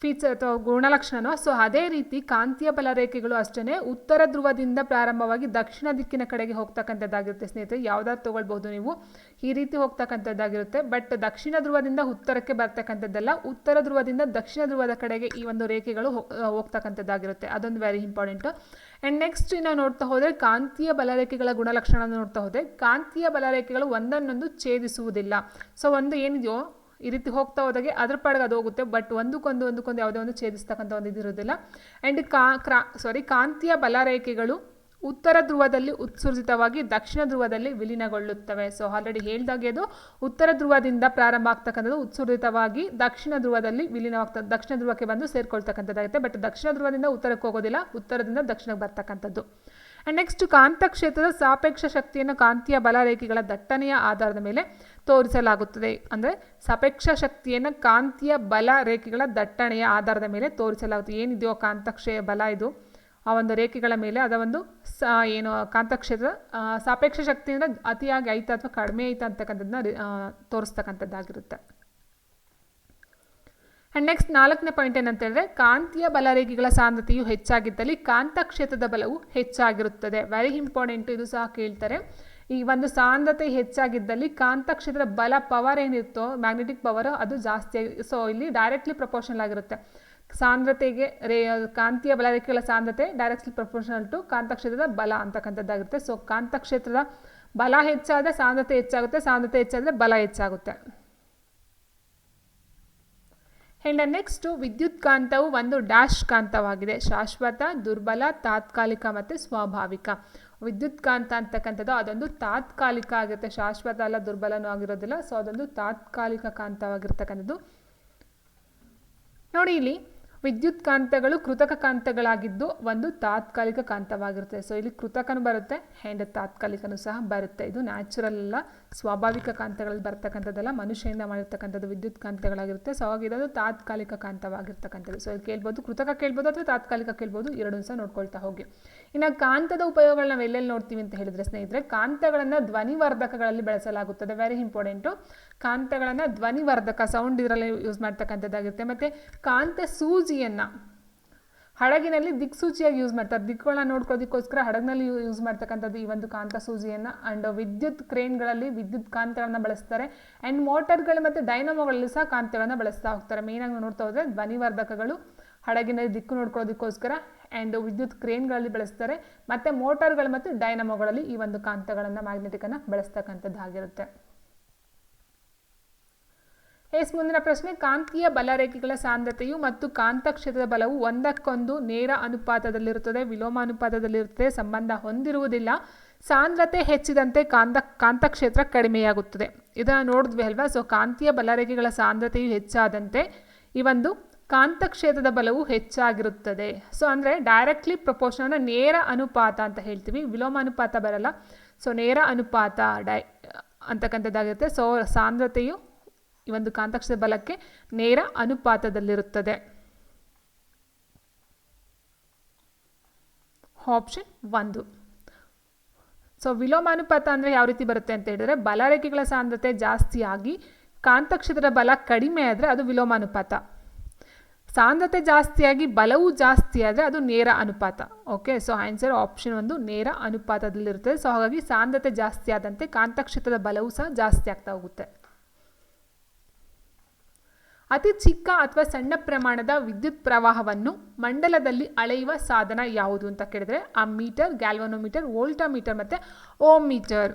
ಫೀಚರ್ ಅಥವಾ ಗುಣಲಕ್ಷಣನೋ ಸೊ ಅದೇ ರೀತಿ ಕಾಂತೀಯ ಬಲರೇಖೆಗಳು ಅಷ್ಟೇ ಉತ್ತರ ಧ್ರುವದಿಂದ ಪ್ರಾರಂಭವಾಗಿ ದಕ್ಷಿಣ ದಿಕ್ಕಿನ ಕಡೆಗೆ ಹೋಗ್ತಕ್ಕಂಥದ್ದಾಗಿರುತ್ತೆ ಸ್ನೇಹಿತರೆ. ಯಾವುದಾದ್ರು ತೊಗೊಳ್ಬೋದು ನೀವು. ಈ ರೀತಿ ಹೋಗ್ತಕ್ಕಂಥದ್ದಾಗಿರುತ್ತೆ. ಬಟ್ ದಕ್ಷಿಣ ಧ್ರುವದಿಂದ ಉತ್ತರಕ್ಕೆ ಬರ್ತಕ್ಕಂಥದ್ದಲ್ಲ, ಉತ್ತರ ಧ್ರುವದಿಂದ ದಕ್ಷಿಣ ಧ್ರುವದ ಕಡೆಗೆ ಈ ಒಂದು ರೇಖೆಗಳು ಹೋಗ್ತಕ್ಕಂಥದ್ದಾಗಿರುತ್ತೆ. ಅದೊಂದು ವೆರಿ ಇಂಪಾರ್ಟೆಂಟು ಆ್ಯಂಡ್ ನೆಕ್ಸ್ಟ್ ನಾವು ನೋಡ್ತಾ ಹೋದರೆ ಕಾಂತೀಯ ಬಲರೇಖೆಗಳ ಗುಣಲಕ್ಷಣ ನೋಡ್ತಾ ಹೋದರೆ ಕಾಂತೀಯ ಬಲರೇಖೆಗಳು ಒಂದನ್ನೊಂದು ಛೇದಿಸುವುದಿಲ್ಲ. ಸೊ ಒಂದು ಏನಿದೆಯೋ ಈ ರೀತಿ ಹೋಗ್ತಾ ಹೋದಾಗೆ ಅದ್ರ ಪಾಡ್ಗೆ ಅದು ಹೋಗುತ್ತೆ. ಬಟ್ ಒಂದಕ್ಕೊಂದು ಒಂದಕ್ಕೊಂದು ಯಾವುದೇ ಒಂದು ಛೇದಿಸ್ತಕ್ಕಂಥ ಒಂದು ಇದಿರೋದಿಲ್ಲ ಆ್ಯಂಡ್ ಕಾ, ಕ್ರಾ ಸಾರಿ ಕಾಂತೀಯ ಬಲರೇಖೆಗಳು ಉತ್ತರ ಧ್ರುವದಲ್ಲಿ ಉತ್ಸರ್ಜಿತವಾಗಿ ದಕ್ಷಿಣ ಧ್ರುವದಲ್ಲಿ ವಿಲೀನಗೊಳ್ಳುತ್ತವೆ. ಸೊ ಆಲ್ರೆಡಿ ಹೇಳ್ದಾಗೆ ಅದು ಉತ್ತರ ಧ್ರುವದಿಂದ ಪ್ರಾರಂಭ ಆಗ್ತಕ್ಕಂಥದ್ದು ಉತ್ಸರ್ಜಿತವಾಗಿ ದಕ್ಷಿಣ ಧ್ರುವದಲ್ಲಿ ವಿಲೀನವಾಗ್ತದೆ ದಕ್ಷಿಣ ಧ್ರುವಕ್ಕೆ ಬಂದು ಸೇರ್ಕೊಳ್ತಕ್ಕಂಥದ್ದಾಗುತ್ತೆ. ಬಟ್ ದಕ್ಷಿಣ ಧ್ರುವದಿಂದ ಉತ್ತರಕ್ಕೆ ಹೋಗೋದಿಲ್ಲ, ಉತ್ತರದಿಂದ ದಕ್ಷಿಣಕ್ಕೆ ಬರ್ತಕ್ಕಂಥದ್ದು. ಆ್ಯಂಡ್ ನೆಕ್ಸ್ಟ್ ಕಾಂತಕ್ಷೇತ್ರದ ಸಾಪೇಕ್ಷ ಶಕ್ತಿಯನ್ನು ಕಾಂತೀಯ ಬಲ ರೇಖೆಗಳ ದಟ್ಟಣೆಯ ಆಧಾರದ ಮೇಲೆ ತೋರಿಸಲಾಗುತ್ತದೆ. ಅಂದರೆ ಸಾಪೇಕ್ಷ ಶಕ್ತಿಯನ್ನು ಕಾಂತೀಯ ಬಲ ರೇಖೆಗಳ ದಟ್ಟಣೆಯ ಆಧಾರದ ಮೇಲೆ ತೋರಿಸಲಾಗುತ್ತದೆ. ಏನಿದೆಯೋ ಕಾಂತಕ್ಷೇ ಬಲ ಇದು. ಆ ಒಂದು ರೇಖೆಗಳ ಮೇಲೆ ಅದರ ಒಂದು ಸ, ಏನು ಕಾಂತಕ್ಷೇತ್ರ ಸಾಪೇಕ್ಷ ಶಕ್ತಿಯಿಂದ ಅತಿಯಾಗಿ ಐತ ಅಥವಾ ಕಡಿಮೆ ಐತ ಅಂತಕ್ಕಂಥದ್ದನ್ನ ತೋರಿಸ್ತಕ್ಕಂಥದ್ದಾಗಿರುತ್ತೆ. ಆ್ಯಂಡ್ ನೆಕ್ಸ್ಟ್ ನಾಲ್ಕನೇ ಪಾಯಿಂಟ್ ಏನಂತ ಹೇಳಿದ್ರೆ ಕಾಂತೀಯ ಬಲರೇಖೆಗಳ ಸಾಂದ್ರತೆಯು ಹೆಚ್ಚಾಗಿದ್ದಲ್ಲಿ ಕಾಂತಕ್ಷೇತ್ರದ ಬಲವು ಹೆಚ್ಚಾಗಿರುತ್ತದೆ. ವೆರಿ ಇಂಪಾರ್ಟೆಂಟ್ ಇದು ಸಹ ಕೇಳ್ತಾರೆ. ಈ ಒಂದು ಸಾಂದ್ರತೆ ಹೆಚ್ಚಾಗಿದ್ದಲ್ಲಿ ಕಾಂತಕ್ಷೇತ್ರದ ಬಲ ಪವರ್ ಏನಿರುತ್ತೋ ಮ್ಯಾಗ್ನೆಟಿಕ್ ಪವರ್ ಅದು ಜಾಸ್ತಿ ಸೊ ಇಲ್ಲಿ ಡೈರೆಕ್ಟ್ಲಿ ಪ್ರಪೋರ್ಷನಲ್ ಆಗಿರುತ್ತೆ. ಸಾಂದ್ರತೆಗೆ, ರೇ, ಕಾಂತೀಯ ಬಲರೇಖೆಗಳ ಸಾಂದ್ರತೆ ಡೈರೆಕ್ಟ್ಲಿ ಪ್ರಪೋರ್ಷನಲ್ ಟು ಕಾಂತಕ್ಷೇತ್ರದ ಬಲ ಅಂತಕ್ಕಂಥದ್ದಾಗಿರುತ್ತೆ ಸೊ ಕಾಂತಕ್ಷೇತ್ರದ ಬಲ ಹೆಚ್ಚಾದರೆ ಸಾಂದ್ರತೆ ಹೆಚ್ಚಾಗುತ್ತೆ, ಸಾಂದ್ರತೆ ಹೆಚ್ಚಾದರೆ ಬಲ ಹೆಚ್ಚಾಗುತ್ತೆ. ಆ್ಯಂಡ್ ನೆಕ್ಸ್ಟು ವಿದ್ಯುತ್ ಕಾಂತವು ಒಂದು ಡ್ಯಾಶ್ ಕಾಂತವಾಗಿದೆ. ಶಾಶ್ವತ, ದುರ್ಬಲ, ತಾತ್ಕಾಲಿಕ ಮತ್ತು ಸ್ವಾಭಾವಿಕ. ವಿದ್ಯುತ್ ಕಾಂತ ಅಂತಕ್ಕಂಥದ್ದು ಅದೊಂದು ತಾತ್ಕಾಲಿಕ ಆಗಿರುತ್ತೆ ಶಾಶ್ವತ ಅಲ್ಲ, ದುರ್ಬಲನೂ ಆಗಿರೋದಿಲ್ಲ. ಸೊ ಅದೊಂದು ತಾತ್ಕಾಲಿಕ ಕಾಂತವಾಗಿರ್ತಕ್ಕಂಥದ್ದು. ನೋಡಿ ಇಲ್ಲಿ, ವಿದ್ಯುತ್ ಕಾಂತಗಳು ಕೃತಕ ಕಾಂತಗಳಾಗಿದ್ದು ಒಂದು ತಾತ್ಕಾಲಿಕ ಕಾಂತವಾಗಿರುತ್ತೆ. ಸೊ ಇಲ್ಲಿ ಕೃತಕನೂ ಬರುತ್ತೆ ಆ್ಯಂಡ್ ತಾತ್ಕಾಲಿಕನೂ ಸಹ ಬರುತ್ತೆ. ಇದು ನ್ಯಾಚುರಲ್ ಅಲ್ಲ. ಸ್ವಾಭಾವಿಕ ಕಾಂತಗಳಲ್ಲಿ ಬರ್ತಕ್ಕಂಥದ್ದಲ್ಲ ಮನುಷ್ಯನಿಂದ ಮಾಡಿರ್ತಕ್ಕಂಥದ್ದು ವಿದ್ಯುತ್ ಕಾಂತಗಳಾಗಿರುತ್ತೆ. ಸೊ ಇದೊಂದು ತಾತ್ಕಾಲಿಕ ಕಾಂತವಾಗಿರ್ತಕ್ಕಂಥದ್ದು. ಸೊ ಕೇಳ್ಬೋದು, ಕೃತಕ ಕೇಳ್ಬೋದು ಅಥವಾ ತಾತ್ಕಾಲಿಕ ಕೇಳ್ಬೋದು ಎರಡೂ ಸಹ ನೋಡ್ಕೊಳ್ತಾ ಹೋಗಿ. ಇನ್ನು ಕಾಂತದ ಉಪಯೋಗಗಳನ್ನ ನಾವು ಎಲ್ಲೆಲ್ಲಿ ನೋಡ್ತೀವಿ ಅಂತ ಹೇಳಿದ್ರೆ ಸ್ನೇಹಿತರೆ, ಕಾಂತಗಳನ್ನು ಧ್ವನಿವರ್ಧಕಗಳಲ್ಲಿ ಬಳಸಲಾಗುತ್ತದೆ. ವೆರಿ ಇಂಪಾರ್ಟೆಂಟು ಕಾಂತಗಳನ್ನು ಧ್ವನಿವರ್ಧಕ ಸೌಂಡ್ ಇದರಲ್ಲಿ ಯೂಸ್ ಮಾಡ್ತಕ್ಕಂಥದ್ದಾಗಿರುತ್ತೆ. ಮತ್ತು ಕಾಂತ ಸೂಜಿಯನ್ನು ಹಡಗಿನಲ್ಲಿ ದಿಕ್ಸೂಚಿಯಾಗಿ ಯೂಸ್ ಮಾಡ್ತಾರೆ. ದಿಕ್ಕುಗಳನ್ನ ನೋಡ್ಕೊಳ್ಳೋದಕ್ಕೋಸ್ಕರ ಹಡಗಿನಲ್ಲಿ ಯೂಸ್ ಮಾಡ್ತಕ್ಕಂಥದ್ದು ಈ ಒಂದು ಕಾಂತ ಸೂಜಿಯನ್ನು ಆ್ಯಂಡ್ ವಿದ್ಯುತ್ ಕ್ರೇನ್ಗಳಲ್ಲಿ ವಿದ್ಯುತ್ ಕಾಂತಗಳನ್ನು ಬಳಸ್ತಾರೆ. ಆ್ಯಂಡ್ ಮೋಟರ್ಗಳು ಮತ್ತು ಡೈನಮೋಗಳಲ್ಲಿ ಸಹ ಕಾಂತಗಳನ್ನು ಬಳಸ್ತಾ ಹೋಗ್ತಾರೆ. ಮೇಯ್ನಾಗಿ ನೋಡ್ತಾ ಹೋದರೆ ಧ್ವನಿವರ್ಧಕಗಳು ಹಡಗಿನಲ್ಲಿ ದಿಕ್ಕು ನೋಡ್ಕೊಳ್ಳೋದಕ್ಕೋಸ್ಕರ ಆ್ಯಂಡ್ ವಿದ್ಯುತ್ ಕ್ರೇನ್ಗಳಲ್ಲಿ ಬಳಸ್ತಾರೆ. ಮತ್ತು ಮೋಟಾರ್ಗಳು ಮತ್ತು ಡೈನಮೋಗಳಲ್ಲಿ ಈ ಒಂದು ಕಾಂತಗಳನ್ನು ಮ್ಯಾಗ್ನೆಟಿಕನ್ನು ಬಳಸ್ತಕ್ಕಂಥದ್ದಾಗಿರುತ್ತೆ. ಎಸ್ ಮುಂದಿನ ಪ್ರಶ್ನೆ, ಕಾಂತೀಯ ಬಲರೇಖೆಗಳ ಸಾಂದ್ರತೆಯು ಮತ್ತು ಕಾಂತಕ್ಷೇತ್ರದ ಬಲವು ಒಂದಕ್ಕೊಂದು ನೇರ ಅನುಪಾತದಲ್ಲಿರುತ್ತದೆ ವಿಲೋಮ ಅನುಪಾತದಲ್ಲಿರುತ್ತದೆ ಸಂಬಂಧ ಹೊಂದಿರುವುದಿಲ್ಲ. ಸಾಂದ್ರತೆ ಹೆಚ್ಚಿದಂತೆ ಕಾಂತ ಕಾಂತಕ್ಷೇತ್ರ ಕಡಿಮೆಯಾಗುತ್ತದೆ. ಇದನ್ನು ನೋಡಿದ್ವಿ ಅಲ್ವಾ? ಸೊ ಕಾಂತೀಯ ಬಲರೇಖೆಗಳ ಸಾಂದ್ರತೆಯು ಹೆಚ್ಚಾದಂತೆ ಈ ಒಂದು ಕಾಂತಕ್ಷೇತ್ರದ ಬಲವು ಹೆಚ್ಚಾಗಿರುತ್ತದೆ. ಸೊ ಅಂದರೆ ಡೈರೆಕ್ಟ್ಲಿ ಪ್ರಪೋರ್ಷನ್ ನೇರ ಅನುಪಾತ ಅಂತ ಹೇಳ್ತೀವಿ. ವಿಲೋಮ ಅನುಪಾತ ಬರಲ್ಲ. ಸೊ ನೇರ ಅನುಪಾತ ಡೈ, ಅಂತಕ್ಕಂಥದ್ದಾಗಿರುತ್ತೆ. ಸೊ ಸಾಂದ್ರತೆಯು ಈ ಒಂದು ಕಾಂತಕ್ಷೇತ್ರ ಬಲಕ್ಕೆ ನೇರ ಅನುಪಾತದಲ್ಲಿರುತ್ತದೆ. ಆಪ್ಷನ್ ಒಂದು. ಸೊ ವಿಲೋಮಾನುಪಾತ ಅಂದರೆ ಯಾವ ರೀತಿ ಬರುತ್ತೆ ಅಂತ ಹೇಳಿದರೆ ಬಲರೇಖೆಗಳ ಸಾಂದ್ರತೆ ಜಾಸ್ತಿಯಾಗಿ ಕಾಂತಕ್ಷೇತ್ರದ ಬಲ ಕಡಿಮೆ ಆದರೆ ಅದು ವಿಲೋಮ ಅನುಪಾತ ಸಾಂದ್ರತೆ ಜಾಸ್ತಿಯಾಗಿ ಬಲವು ಜಾಸ್ತಿ ಆದರೆ ಅದು ನೇರ ಅನುಪಾತ. ಓಕೆ ಸೊ ಆನ್ಸರ್ ಆಪ್ಷನ್ ಒಂದು, ನೇರ ಅನುಪಾತದಲ್ಲಿರುತ್ತದೆ. ಸೊ ಹಾಗಾಗಿ ಸಾಂದ್ರತೆ ಜಾಸ್ತಿ ಆದಂತೆ ಕಾಂತಕ್ಷೇತ್ರದ ಬಲವು ಸಹ ಜಾಸ್ತಿ ಆಗ್ತಾ ಹೋಗುತ್ತೆ. ಅತಿ ಚಿಕ್ಕ ಅಥವಾ ಸಣ್ಣ ಪ್ರಮಾಣದ ವಿದ್ಯುತ್ ಪ್ರವಾಹವನ್ನು ಮಂಡಲದಲ್ಲಿ ಅಳೆಯುವ ಸಾಧನ ಯಾವುದು ಅಂತ ಕೇಳಿದ್ರೆ ಆ ಮೀಟರ್ ಗ್ಯಾಲ್ವನೋಮೀಟರ್ ವೋಲ್ಟಾಮೀಟರ್ ಮತ್ತು ಓಮ್ ಮೀಟರ್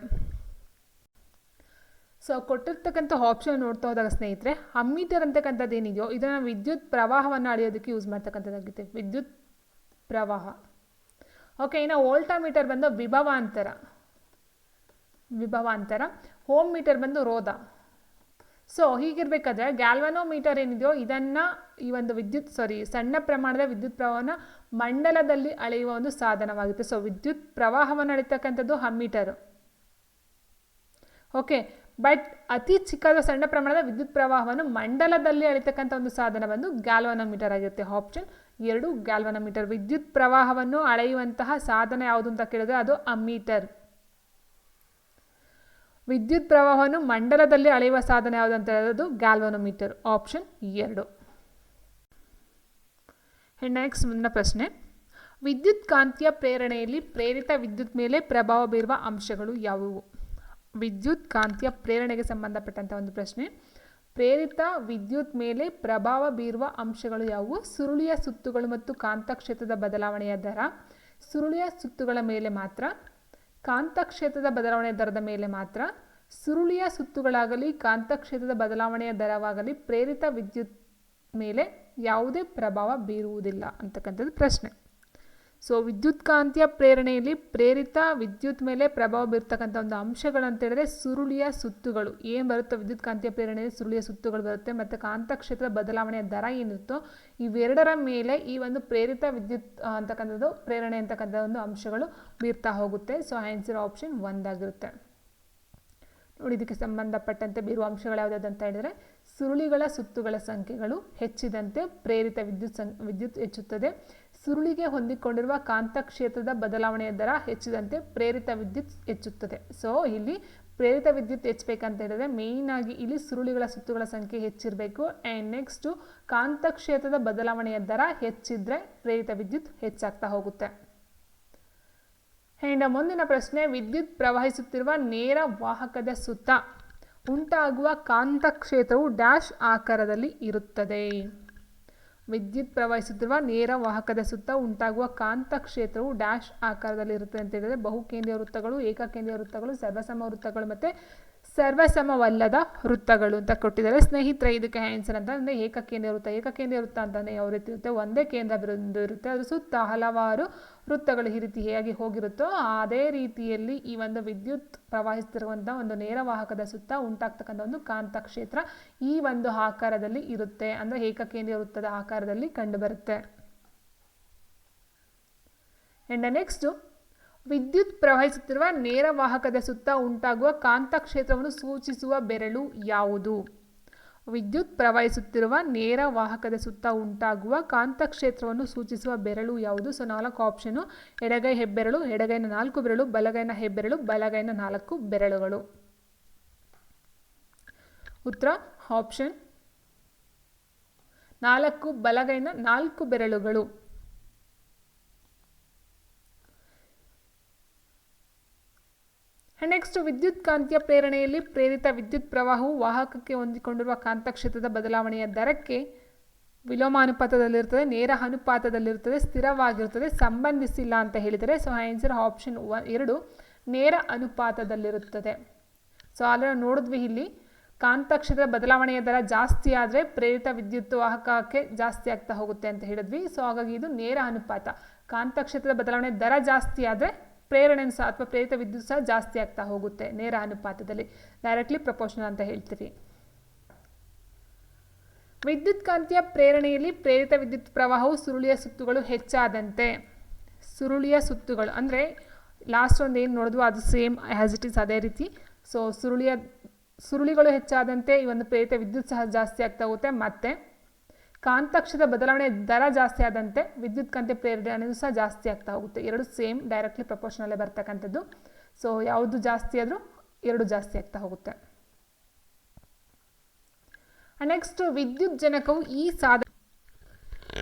ಸೊ ಕೊಟ್ಟಿರ್ತಕ್ಕಂಥ ಆಪ್ಷನ್ ನೋಡ್ತಾ ಹೋದಾಗ ಸ್ನೇಹಿತರೆ ಅಮ್ಮೀಟರ್ ಅಂತಕ್ಕಂಥದ್ದು ಏನಿದೆಯೋ, ಇದನ್ನು ವಿದ್ಯುತ್ ಪ್ರವಾಹವನ್ನು ಅಳೆಯೋದಕ್ಕೆ ಯೂಸ್ ಮಾಡ್ತಕ್ಕಂಥದ್ದಾಗುತ್ತೆ ವಿದ್ಯುತ್ ಪ್ರವಾಹ. ಓಕೆ ಇನ್ನು ವೋಲ್ಟಾಮೀಟರ್ ಬಂದು ವಿಭವಾಂತರ. ವಿಭವಾಂತರ. ಹೋಮ್ ಮೀಟರ್ ಬಂದು ರೋಧ. ಸೊ ಹೀಗಿರಬೇಕಾದ್ರೆ ಗ್ಯಾಲ್ವನೋಮೀಟರ್ ಏನಿದೆಯೋ ಇದನ್ನು ಈ ಒಂದು ವಿದ್ಯುತ್ ಸಾರಿ ಸಣ್ಣ ಪ್ರಮಾಣದ ವಿದ್ಯುತ್ ಪ್ರವಾಹನ ಮಂಡಲದಲ್ಲಿ ಅಳೆಯುವ ಒಂದು ಸಾಧನವಾಗುತ್ತೆ. ಸೊ ವಿದ್ಯುತ್ ಪ್ರವಾಹವನ್ನು ಅಳಿತಕ್ಕಂಥದ್ದು ಹಮ್ಮೀಟರ್. ಓಕೆ ಬಟ್ ಅತಿ ಚಿಕ್ಕದ ಸಣ್ಣ ಪ್ರಮಾಣದ ವಿದ್ಯುತ್ ಪ್ರವಾಹವನ್ನು ಮಂಡಲದಲ್ಲಿ ಅಳಿತಕ್ಕಂಥ ಒಂದು ಸಾಧನ ಬಂದು ಗ್ಯಾಲ್ವನೋಮೀಟರ್ ಆಗಿರುತ್ತೆ. ಆಪ್ಷನ್ ಎರಡು ಗ್ಯಾಲ್ವನೋಮೀಟರ್ ವಿದ್ಯುತ್ ಪ್ರವಾಹವನ್ನು ಅಳೆಯುವಂತಹ ಸಾಧನ ಯಾವುದು ಅಂತ ಕೇಳಿದ್ರೆ ಅದು ಅಮ್ಮೀಟರ್. ವಿದ್ಯುತ್ ಪ್ರವಾಹವನ್ನು ಮಂಡಲದಲ್ಲಿ ಅಳೆಯುವ ಸಾಧನ ಯಾವುದು ಅಂತ ಹೇಳೋದು ಗ್ಯಾಲ್ವನೋಮೀಟರ್ ಆಪ್ಷನ್ ಎರಡು. ನೆಕ್ಸ್ಟ್ ಮುಂದಿನ ಪ್ರಶ್ನೆ. ವಿದ್ಯುತ್ ಕಾಂತೀಯ ಪ್ರೇರಣೆಯಲ್ಲಿ ಪ್ರೇರಿತ ವಿದ್ಯುತ್ ಮೇಲೆ ಪ್ರಭಾವ ಬೀರುವ ಅಂಶಗಳು ಯಾವುವು? ವಿದ್ಯುತ್ ಕಾಂತೀಯ ಪ್ರೇರಣೆಗೆ ಸಂಬಂಧಪಟ್ಟಂಥ ಒಂದು ಪ್ರಶ್ನೆ. ಪ್ರೇರಿತ ವಿದ್ಯುತ್ ಮೇಲೆ ಪ್ರಭಾವ ಬೀರುವ ಅಂಶಗಳು ಯಾವುವು? ಸುರುಳಿಯ ಸುತ್ತುಗಳು ಮತ್ತು ಕಾಂತಕ್ಷೇತ್ರದ ಬದಲಾವಣೆಯ ದರ. ಸುರುಳಿಯ ಸುತ್ತುಗಳ ಮೇಲೆ ಮಾತ್ರ ಕಾಂತಕ್ಷೇತ್ರದ ಬದಲಾವಣೆಯ ದರದ ಮೇಲೆ ಮಾತ್ರ ಸುರುಳಿಯ ಸುತ್ತುಗಳಾಗಲಿ, ಕಾಂತಕ್ಷೇತ್ರದ ಬದಲಾವಣೆಯ ದರವಾಗಲಿ ಪ್ರೇರಿತ ವಿದ್ಯುತ್ ಮೇಲೆ ಯಾವುದೇ ಪ್ರಭಾವ ಬೀರುವುದಿಲ್ಲ ಅಂತಕ್ಕಂಥದ್ದು ಪ್ರಶ್ನೆ. ಸೊ ವಿದ್ಯುತ್ ಕಾಂತೀಯ ಪ್ರೇರಣೆಯಲ್ಲಿ ಪ್ರೇರಿತ ವಿದ್ಯುತ್ ಮೇಲೆ ಪ್ರಭಾವ ಬೀರ್ತಕ್ಕಂಥ ಒಂದು ಅಂಶಗಳು ಅಂತ ಹೇಳಿದ್ರೆ ಸುರುಳಿಯ ಸುತ್ತುಗಳು. ಏನು ಬರುತ್ತೋ ವಿದ್ಯುತ್ ಕಾಂತೀಯ ಪ್ರೇರಣೆಯಲ್ಲಿ ಸುರುಳಿಯ ಸುತ್ತುಗಳು ಬರುತ್ತೆ, ಮತ್ತು ಕಾಂತಕ್ಷೇತ್ರ ಬದಲಾವಣೆಯ ದರ ಏನಿರುತ್ತೋ ಇವೆರಡರ ಮೇಲೆ ಈ ಒಂದು ಪ್ರೇರಿತ ವಿದ್ಯುತ್ ಅಂತಕ್ಕಂಥದ್ದು, ಪ್ರೇರಣೆ ಅಂತಕ್ಕಂಥ ಒಂದು ಅಂಶಗಳು ಬೀರ್ತಾ ಹೋಗುತ್ತೆ. ಸೊ ಆನ್ಸರ್ ಆಪ್ಷನ್ ಒಂದಾಗಿರುತ್ತೆ. ನೋಡಿ, ಇದಕ್ಕೆ ಸಂಬಂಧಪಟ್ಟಂತೆ ಬೀರುವ ಅಂಶಗಳು ಯಾವುದಾದ್ರು ಅಂತ ಹೇಳಿದರೆ ಸುರುಳಿಗಳ ಸುತ್ತುಗಳ ಸಂಖ್ಯೆಗಳು ಹೆಚ್ಚಿದಂತೆ ಪ್ರೇರಿತ ವಿದ್ಯುತ್ ಸಂ, ವಿದ್ಯುತ್ ಹೆಚ್ಚುತ್ತದೆ. ಸುರುಳಿಗೆ ಹೊಂದಿಕೊಂಡಿರುವ ಕಾಂತಕ್ಷೇತ್ರದ ಬದಲಾವಣೆಯ ದರ ಹೆಚ್ಚಿದಂತೆ ಪ್ರೇರಿತ ವಿದ್ಯುತ್ ಹೆಚ್ಚುತ್ತದೆ. ಸೊ ಇಲ್ಲಿ ಪ್ರೇರಿತ ವಿದ್ಯುತ್ ಹೆಚ್ಚಬೇಕಂತ ಹೇಳಿದ್ರೆ ಆಗಿ ಇಲ್ಲಿ ಸುರುಳಿಗಳ ಸುತ್ತುಗಳ ಸಂಖ್ಯೆ ಹೆಚ್ಚಿರಬೇಕು. ಆ್ಯಂಡ್ ನೆಕ್ಸ್ಟು ಕಾಂತಕ್ಷೇತ್ರದ ಬದಲಾವಣೆಯ ದರ ಹೆಚ್ಚಿದ್ರೆ ಪ್ರೇರಿತ ವಿದ್ಯುತ್ ಹೆಚ್ಚಾಗ್ತಾ ಹೋಗುತ್ತೆ. ಆ್ಯಂಡ್ ಮುಂದಿನ ಪ್ರಶ್ನೆ, ವಿದ್ಯುತ್ ಪ್ರವಹಿಸುತ್ತಿರುವ ನೇರ ವಾಹಕದ ಸುತ್ತ ಉಂಟಾಗುವ ಕಾಂತಕ್ಷೇತ್ರವು ಡ್ಯಾಶ್ ಆಕಾರದಲ್ಲಿ ಇರುತ್ತದೆ. ವಿದ್ಯುತ್ ಪ್ರವಹಿಸುತ್ತಿರುವ ನೇರ ವಾಹಕದ ಸುತ್ತ ಉಂಟಾಗುವ ಕಾಂತ ಕ್ಷೇತ್ರವು ಡ್ಯಾಶ್ ಆಕಾರದಲ್ಲಿ ಇರುತ್ತೆ ಅಂತ ಹೇಳಿದ್ರೆ ಬಹುಕೇಂದ್ರೀಯ ವೃತ್ತಗಳು, ಏಕಕೇಂದ್ರೀಯ ವೃತ್ತಗಳು, ಸರ್ವಸಮ ವೃತ್ತಗಳು ಮತ್ತು ಸರ್ವಸಮವಲ್ಲದ ವೃತ್ತಗಳು ಅಂತ ಕೊಟ್ಟಿದ್ದಾರೆ. ಸ್ನೇಹಿತರೆ, ಇದಕ್ಕೆ ಆನ್ಸರ್ ಅಂತ ಅಂದರೆ ಏಕಕೇಂದ್ರ ವೃತ್ತ. ಏಕಕೇಂದ್ರ ವೃತ್ತ ಅಂತಲೇ ಯಾವ ರೀತಿ ಇರುತ್ತೆ? ಒಂದೇ ಕೇಂದ್ರ ಇರುತ್ತೆ. ಅದ್ರ ಸುತ್ತ ಹಲವಾರು ವೃತ್ತಗಳು ಈ ರೀತಿ ಹೇಗೆ ಹೋಗಿರುತ್ತೋ ಅದೇ ರೀತಿಯಲ್ಲಿ ಈ ಒಂದು ವಿದ್ಯುತ್ ಪ್ರವಹಿಸ್ತಿರುವಂಥ ಒಂದು ನೇರವಾಹಕದ ಸುತ್ತ ಉಂಟಾಗ್ತಕ್ಕಂಥ ಒಂದು ಕಾಂತಕ್ಷೇತ್ರ ಈ ಒಂದು ಆಕಾರದಲ್ಲಿ ಇರುತ್ತೆ. ಅಂದರೆ ಏಕಕೇಂದ್ರ ವೃತ್ತದ ಆಕಾರದಲ್ಲಿ ಕಂಡುಬರುತ್ತೆ. ಆ್ಯಂಡ್ ನೆಕ್ಸ್ಟು ವಿದ್ಯುತ್ ಪ್ರವಹಿಸುತ್ತಿರುವ ನೇರ ವಾಹಕದ ಸುತ್ತ ಉಂಟಾಗುವ ಕಾಂತಕ್ಷೇತ್ರವನ್ನು ಸೂಚಿಸುವ ಬೆರಳು ಯಾವುದು? ವಿದ್ಯುತ್ ಪ್ರವಹಿಸುತ್ತಿರುವ ನೇರ ವಾಹಕದ ಸುತ್ತ ಉಂಟಾಗುವ ಕಾಂತಕ್ಷೇತ್ರವನ್ನು ಸೂಚಿಸುವ ಬೆರಳು ಯಾವುದು? ಸೊ, ನಾಲ್ಕು ಆಪ್ಷನು ಎಡಗೈ ಹೆಬ್ಬೆರಳು, ಎಡಗೈನ ನಾಲ್ಕು ಬೆರಳು, ಬಲಗೈನ ಹೆಬ್ಬೆರಳು, ಬಲಗೈನ ನಾಲ್ಕು ಬೆರಳುಗಳು. ಉತ್ತರ ಆಪ್ಷನ್ ನಾಲ್ಕು, ಬಲಗೈನ ನಾಲ್ಕು ಬೆರಳುಗಳು. ನೆಕ್ಸ್ಟ್ ವಿದ್ಯುತ್ ಕಾಂತೀಯ ಪ್ರೇರಣೆಯಲ್ಲಿ ಪ್ರೇರಿತ ವಿದ್ಯುತ್ ಪ್ರವಾಹವು ವಾಹಕಕ್ಕೆ ಹೊಂದಿಕೊಂಡಿರುವ ಕಾಂತಕ್ಷೇತ್ರದ ಬದಲಾವಣೆಯ ದರಕ್ಕೆ ವಿಲೋಮಾನುಪಾತದಲ್ಲಿರ್ತದೆ ನೇರ ಅನುಪಾತದಲ್ಲಿರ್ತದೆ ಸ್ಥಿರವಾಗಿರುತ್ತದೆ, ಸಂಬಂಧಿಸಿಲ್ಲ ಅಂತ ಹೇಳಿದರೆ ಸೊ ಆನ್ಸರ್ ಆಪ್ಷನ್ ಒನ್ ಎರಡು, ನೇರ ಅನುಪಾತದಲ್ಲಿರುತ್ತದೆ. ಸೊ ಆಲ್ರೆಡಿ ನೋಡಿದ್ವಿ ಇಲ್ಲಿ, ಕಾಂತಕ್ಷೇತ್ರದ ಬದಲಾವಣೆಯ ದರ ಜಾಸ್ತಿ ಆದರೆ ಪ್ರೇರಿತ ವಿದ್ಯುತ್ ವಾಹಕಕ್ಕೆ ಜಾಸ್ತಿ ಆಗ್ತಾ ಹೋಗುತ್ತೆ ಅಂತ ಹೇಳಿದ್ವಿ. ಸೊ ಹಾಗಾಗಿ ಇದು ನೇರ ಅನುಪಾತ. ಕಾಂತಕ್ಷೇತ್ರದ ಬದಲಾವಣೆ ದರ ಜಾಸ್ತಿ ಆದರೆ ಪ್ರೇರಣೆ ಸಹ ಅಥವಾ ಪ್ರೇರಿತ ವಿದ್ಯುತ್ ಸಹ ಜಾಸ್ತಿ ಆಗ್ತಾ ಹೋಗುತ್ತೆ ನೇರ ಅನುಪಾತದಲ್ಲಿ. ಡೈರೆಕ್ಟ್ಲಿ ಪ್ರಪೋರ್ಷನಲ್ ಅಂತ ಹೇಳ್ತೀವಿ. ವಿದ್ಯುತ್ ಕಾಂತಿಯ ಪ್ರೇರಣೆಯಲ್ಲಿ ಪ್ರೇರಿತ ವಿದ್ಯುತ್ ಪ್ರವಾಹವು ಸುರುಳಿಯ ಸುತ್ತುಗಳು ಹೆಚ್ಚಾದಂತೆ. ಸುರುಳಿಯ ಸುತ್ತುಗಳು ಅಂದರೆ ಲಾಸ್ಟ್ ಒಂದು ಏನು ನೋಡಿದ್ವು ಅದು ಸೇಮ್ ಆ್ಯಸ್ ಇಟ್ ಈಸ್ ಅದೇ ರೀತಿ. ಸೊ ಸುರುಳಿಯ, ಸುರುಳಿಗಳು ಹೆಚ್ಚಾದಂತೆ ಈ ಒಂದು ಪ್ರೇರಿತ ವಿದ್ಯುತ್ ಸಹ ಜಾಸ್ತಿ ಆಗ್ತಾ ಹೋಗುತ್ತೆ. ಮತ್ತು ಕಾಂತಕ್ಷದ ಬದಲಾವಣೆ ದರ ಜಾಸ್ತಿ ಆದಂತೆ ವಿದ್ಯುತ್ ಕಾಂತಿ ಪ್ರೇರಣೆ ಸಹ ಜಾಸ್ತಿ ಆಗ್ತಾ ಹೋಗುತ್ತೆ. ಎರಡು ಸೇಮ್ ಡೈರೆಕ್ಟ್ಲಿ ಪ್ರಪೋರ್ಷನಲ್ಲೇ ಬರ್ತಕ್ಕಂಥದ್ದು. ಸೊ ಯಾವುದು ಜಾಸ್ತಿ ಆದರೂ ಎರಡು ಜಾಸ್ತಿ ಆಗ್ತಾ ಹೋಗುತ್ತೆ. ನೆಕ್ಸ್ಟ್ ವಿದ್ಯುತ್ ಜನಕವು ಈ ಸಾಧ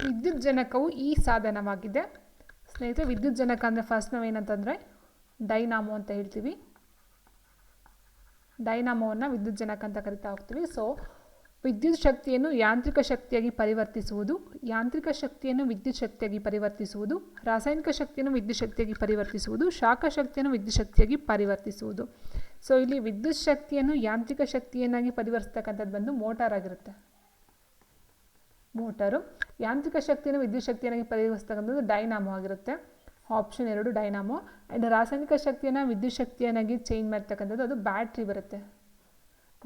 ವಿದ್ಯುತ್ ಜನಕವು ಈ ಸಾಧನವಾಗಿದೆ. ಸ್ನೇಹಿತರೆ ವಿದ್ಯುತ್ ಜನಕ ಅಂದರೆ ಫಸ್ಟ್ ನಾವೇನಂತಂದರೆ ಡೈನಾಮೋ ಅಂತ ಹೇಳ್ತೀವಿ. ಡೈನಾಮೋವನ್ನು ವಿದ್ಯುತ್ ಜನಕ ಅಂತ ಕರಿತಾ ಹೋಗ್ತೀವಿ. ಸೊ ವಿದ್ಯುತ್ ಶಕ್ತಿಯನ್ನು ಯಾಂತ್ರಿಕ ಶಕ್ತಿಯಾಗಿ ಪರಿವರ್ತಿಸುವುದು, ಯಾಂತ್ರಿಕ ಶಕ್ತಿಯನ್ನು ವಿದ್ಯುತ್ ಶಕ್ತಿಯಾಗಿ ಪರಿವರ್ತಿಸುವುದು, ರಾಸಾಯನಿಕ ಶಕ್ತಿಯನ್ನು ವಿದ್ಯುತ್ ಶಕ್ತಿಯಾಗಿ ಪರಿವರ್ತಿಸುವುದು, ಶಾಖ ಶಕ್ತಿಯನ್ನು ವಿದ್ಯುತ್ ಶಕ್ತಿಯಾಗಿ ಪರಿವರ್ತಿಸುವುದು. ಸೊ ಇಲ್ಲಿ ವಿದ್ಯುತ್ ಶಕ್ತಿಯನ್ನು ಯಾಂತ್ರಿಕ ಶಕ್ತಿಯನ್ನಾಗಿ ಪರಿವರ್ತಿಸ್ತಕ್ಕಂಥದ್ದು ಬಂದು ಮೋಟಾರ್ ಆಗಿರುತ್ತೆ. ಮೋಟಾರು ಯಾಂತ್ರಿಕ ಶಕ್ತಿಯನ್ನು ವಿದ್ಯುತ್ ಶಕ್ತಿಯನ್ನಾಗಿ ಪರಿವರ್ತಿಸ್ತಕ್ಕಂಥದ್ದು ಡೈನಾಮೋ ಆಗಿರುತ್ತೆ. ಆಪ್ಷನ್ ಎರಡು ಡೈನಾಮೋ ಆ್ಯಂಡ್ ರಾಸಾಯನಿಕ ಶಕ್ತಿಯನ್ನು ವಿದ್ಯುತ್ ಶಕ್ತಿಯನ್ನಾಗಿ ಚೇಂಜ್ ಮಾಡ್ತಕ್ಕಂಥದ್ದು ಅದು ಬ್ಯಾಟ್ರಿ ಬರುತ್ತೆ.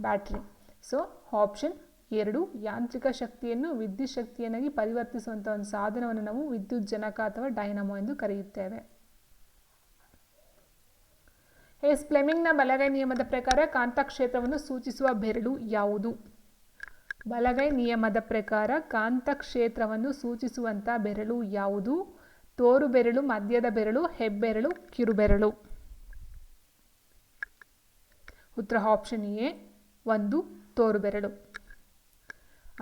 ಬ್ಯಾಟ್ರಿ ಸೊ ಆಪ್ಷನ್ ಎರಡು, ಯಾಂತ್ರಿಕ ಶಕ್ತಿಯನ್ನು ವಿದ್ಯುತ್ ಶಕ್ತಿಯನ್ನಾಗಿ ಪರಿವರ್ತಿಸುವಂಥ ಒಂದು ಸಾಧನವನ್ನು ನಾವು ವಿದ್ಯುತ್ ಜನಕ ಅಥವಾ ಡೈನಮೋ ಎಂದು ಕರೆಯುತ್ತೇವೆ. ಎಸ್, ಫ್ಲೆಮಿಂಗ್ನ ಬಲಗೈ ನಿಯಮದ ಪ್ರಕಾರ ಕಾಂತಕ್ಷೇತ್ರವನ್ನು ಸೂಚಿಸುವ ಬೆರಳು ಯಾವುದು? ಬಲಗೈ ನಿಯಮದ ಪ್ರಕಾರ ಕಾಂತಕ್ಷೇತ್ರವನ್ನು ಸೂಚಿಸುವಂಥ ಬೆರಳು ಯಾವುದು? ತೋರು ಬೆರಳು, ಮಧ್ಯದ ಬೆರಳು, ಹೆಬ್ಬೆರಳು, ಕಿರುಬೆರಳು. ಉತ್ತರ ಆಪ್ಷನ್ ಎ, ಒಂದು ತೋರು ಬೆರಳು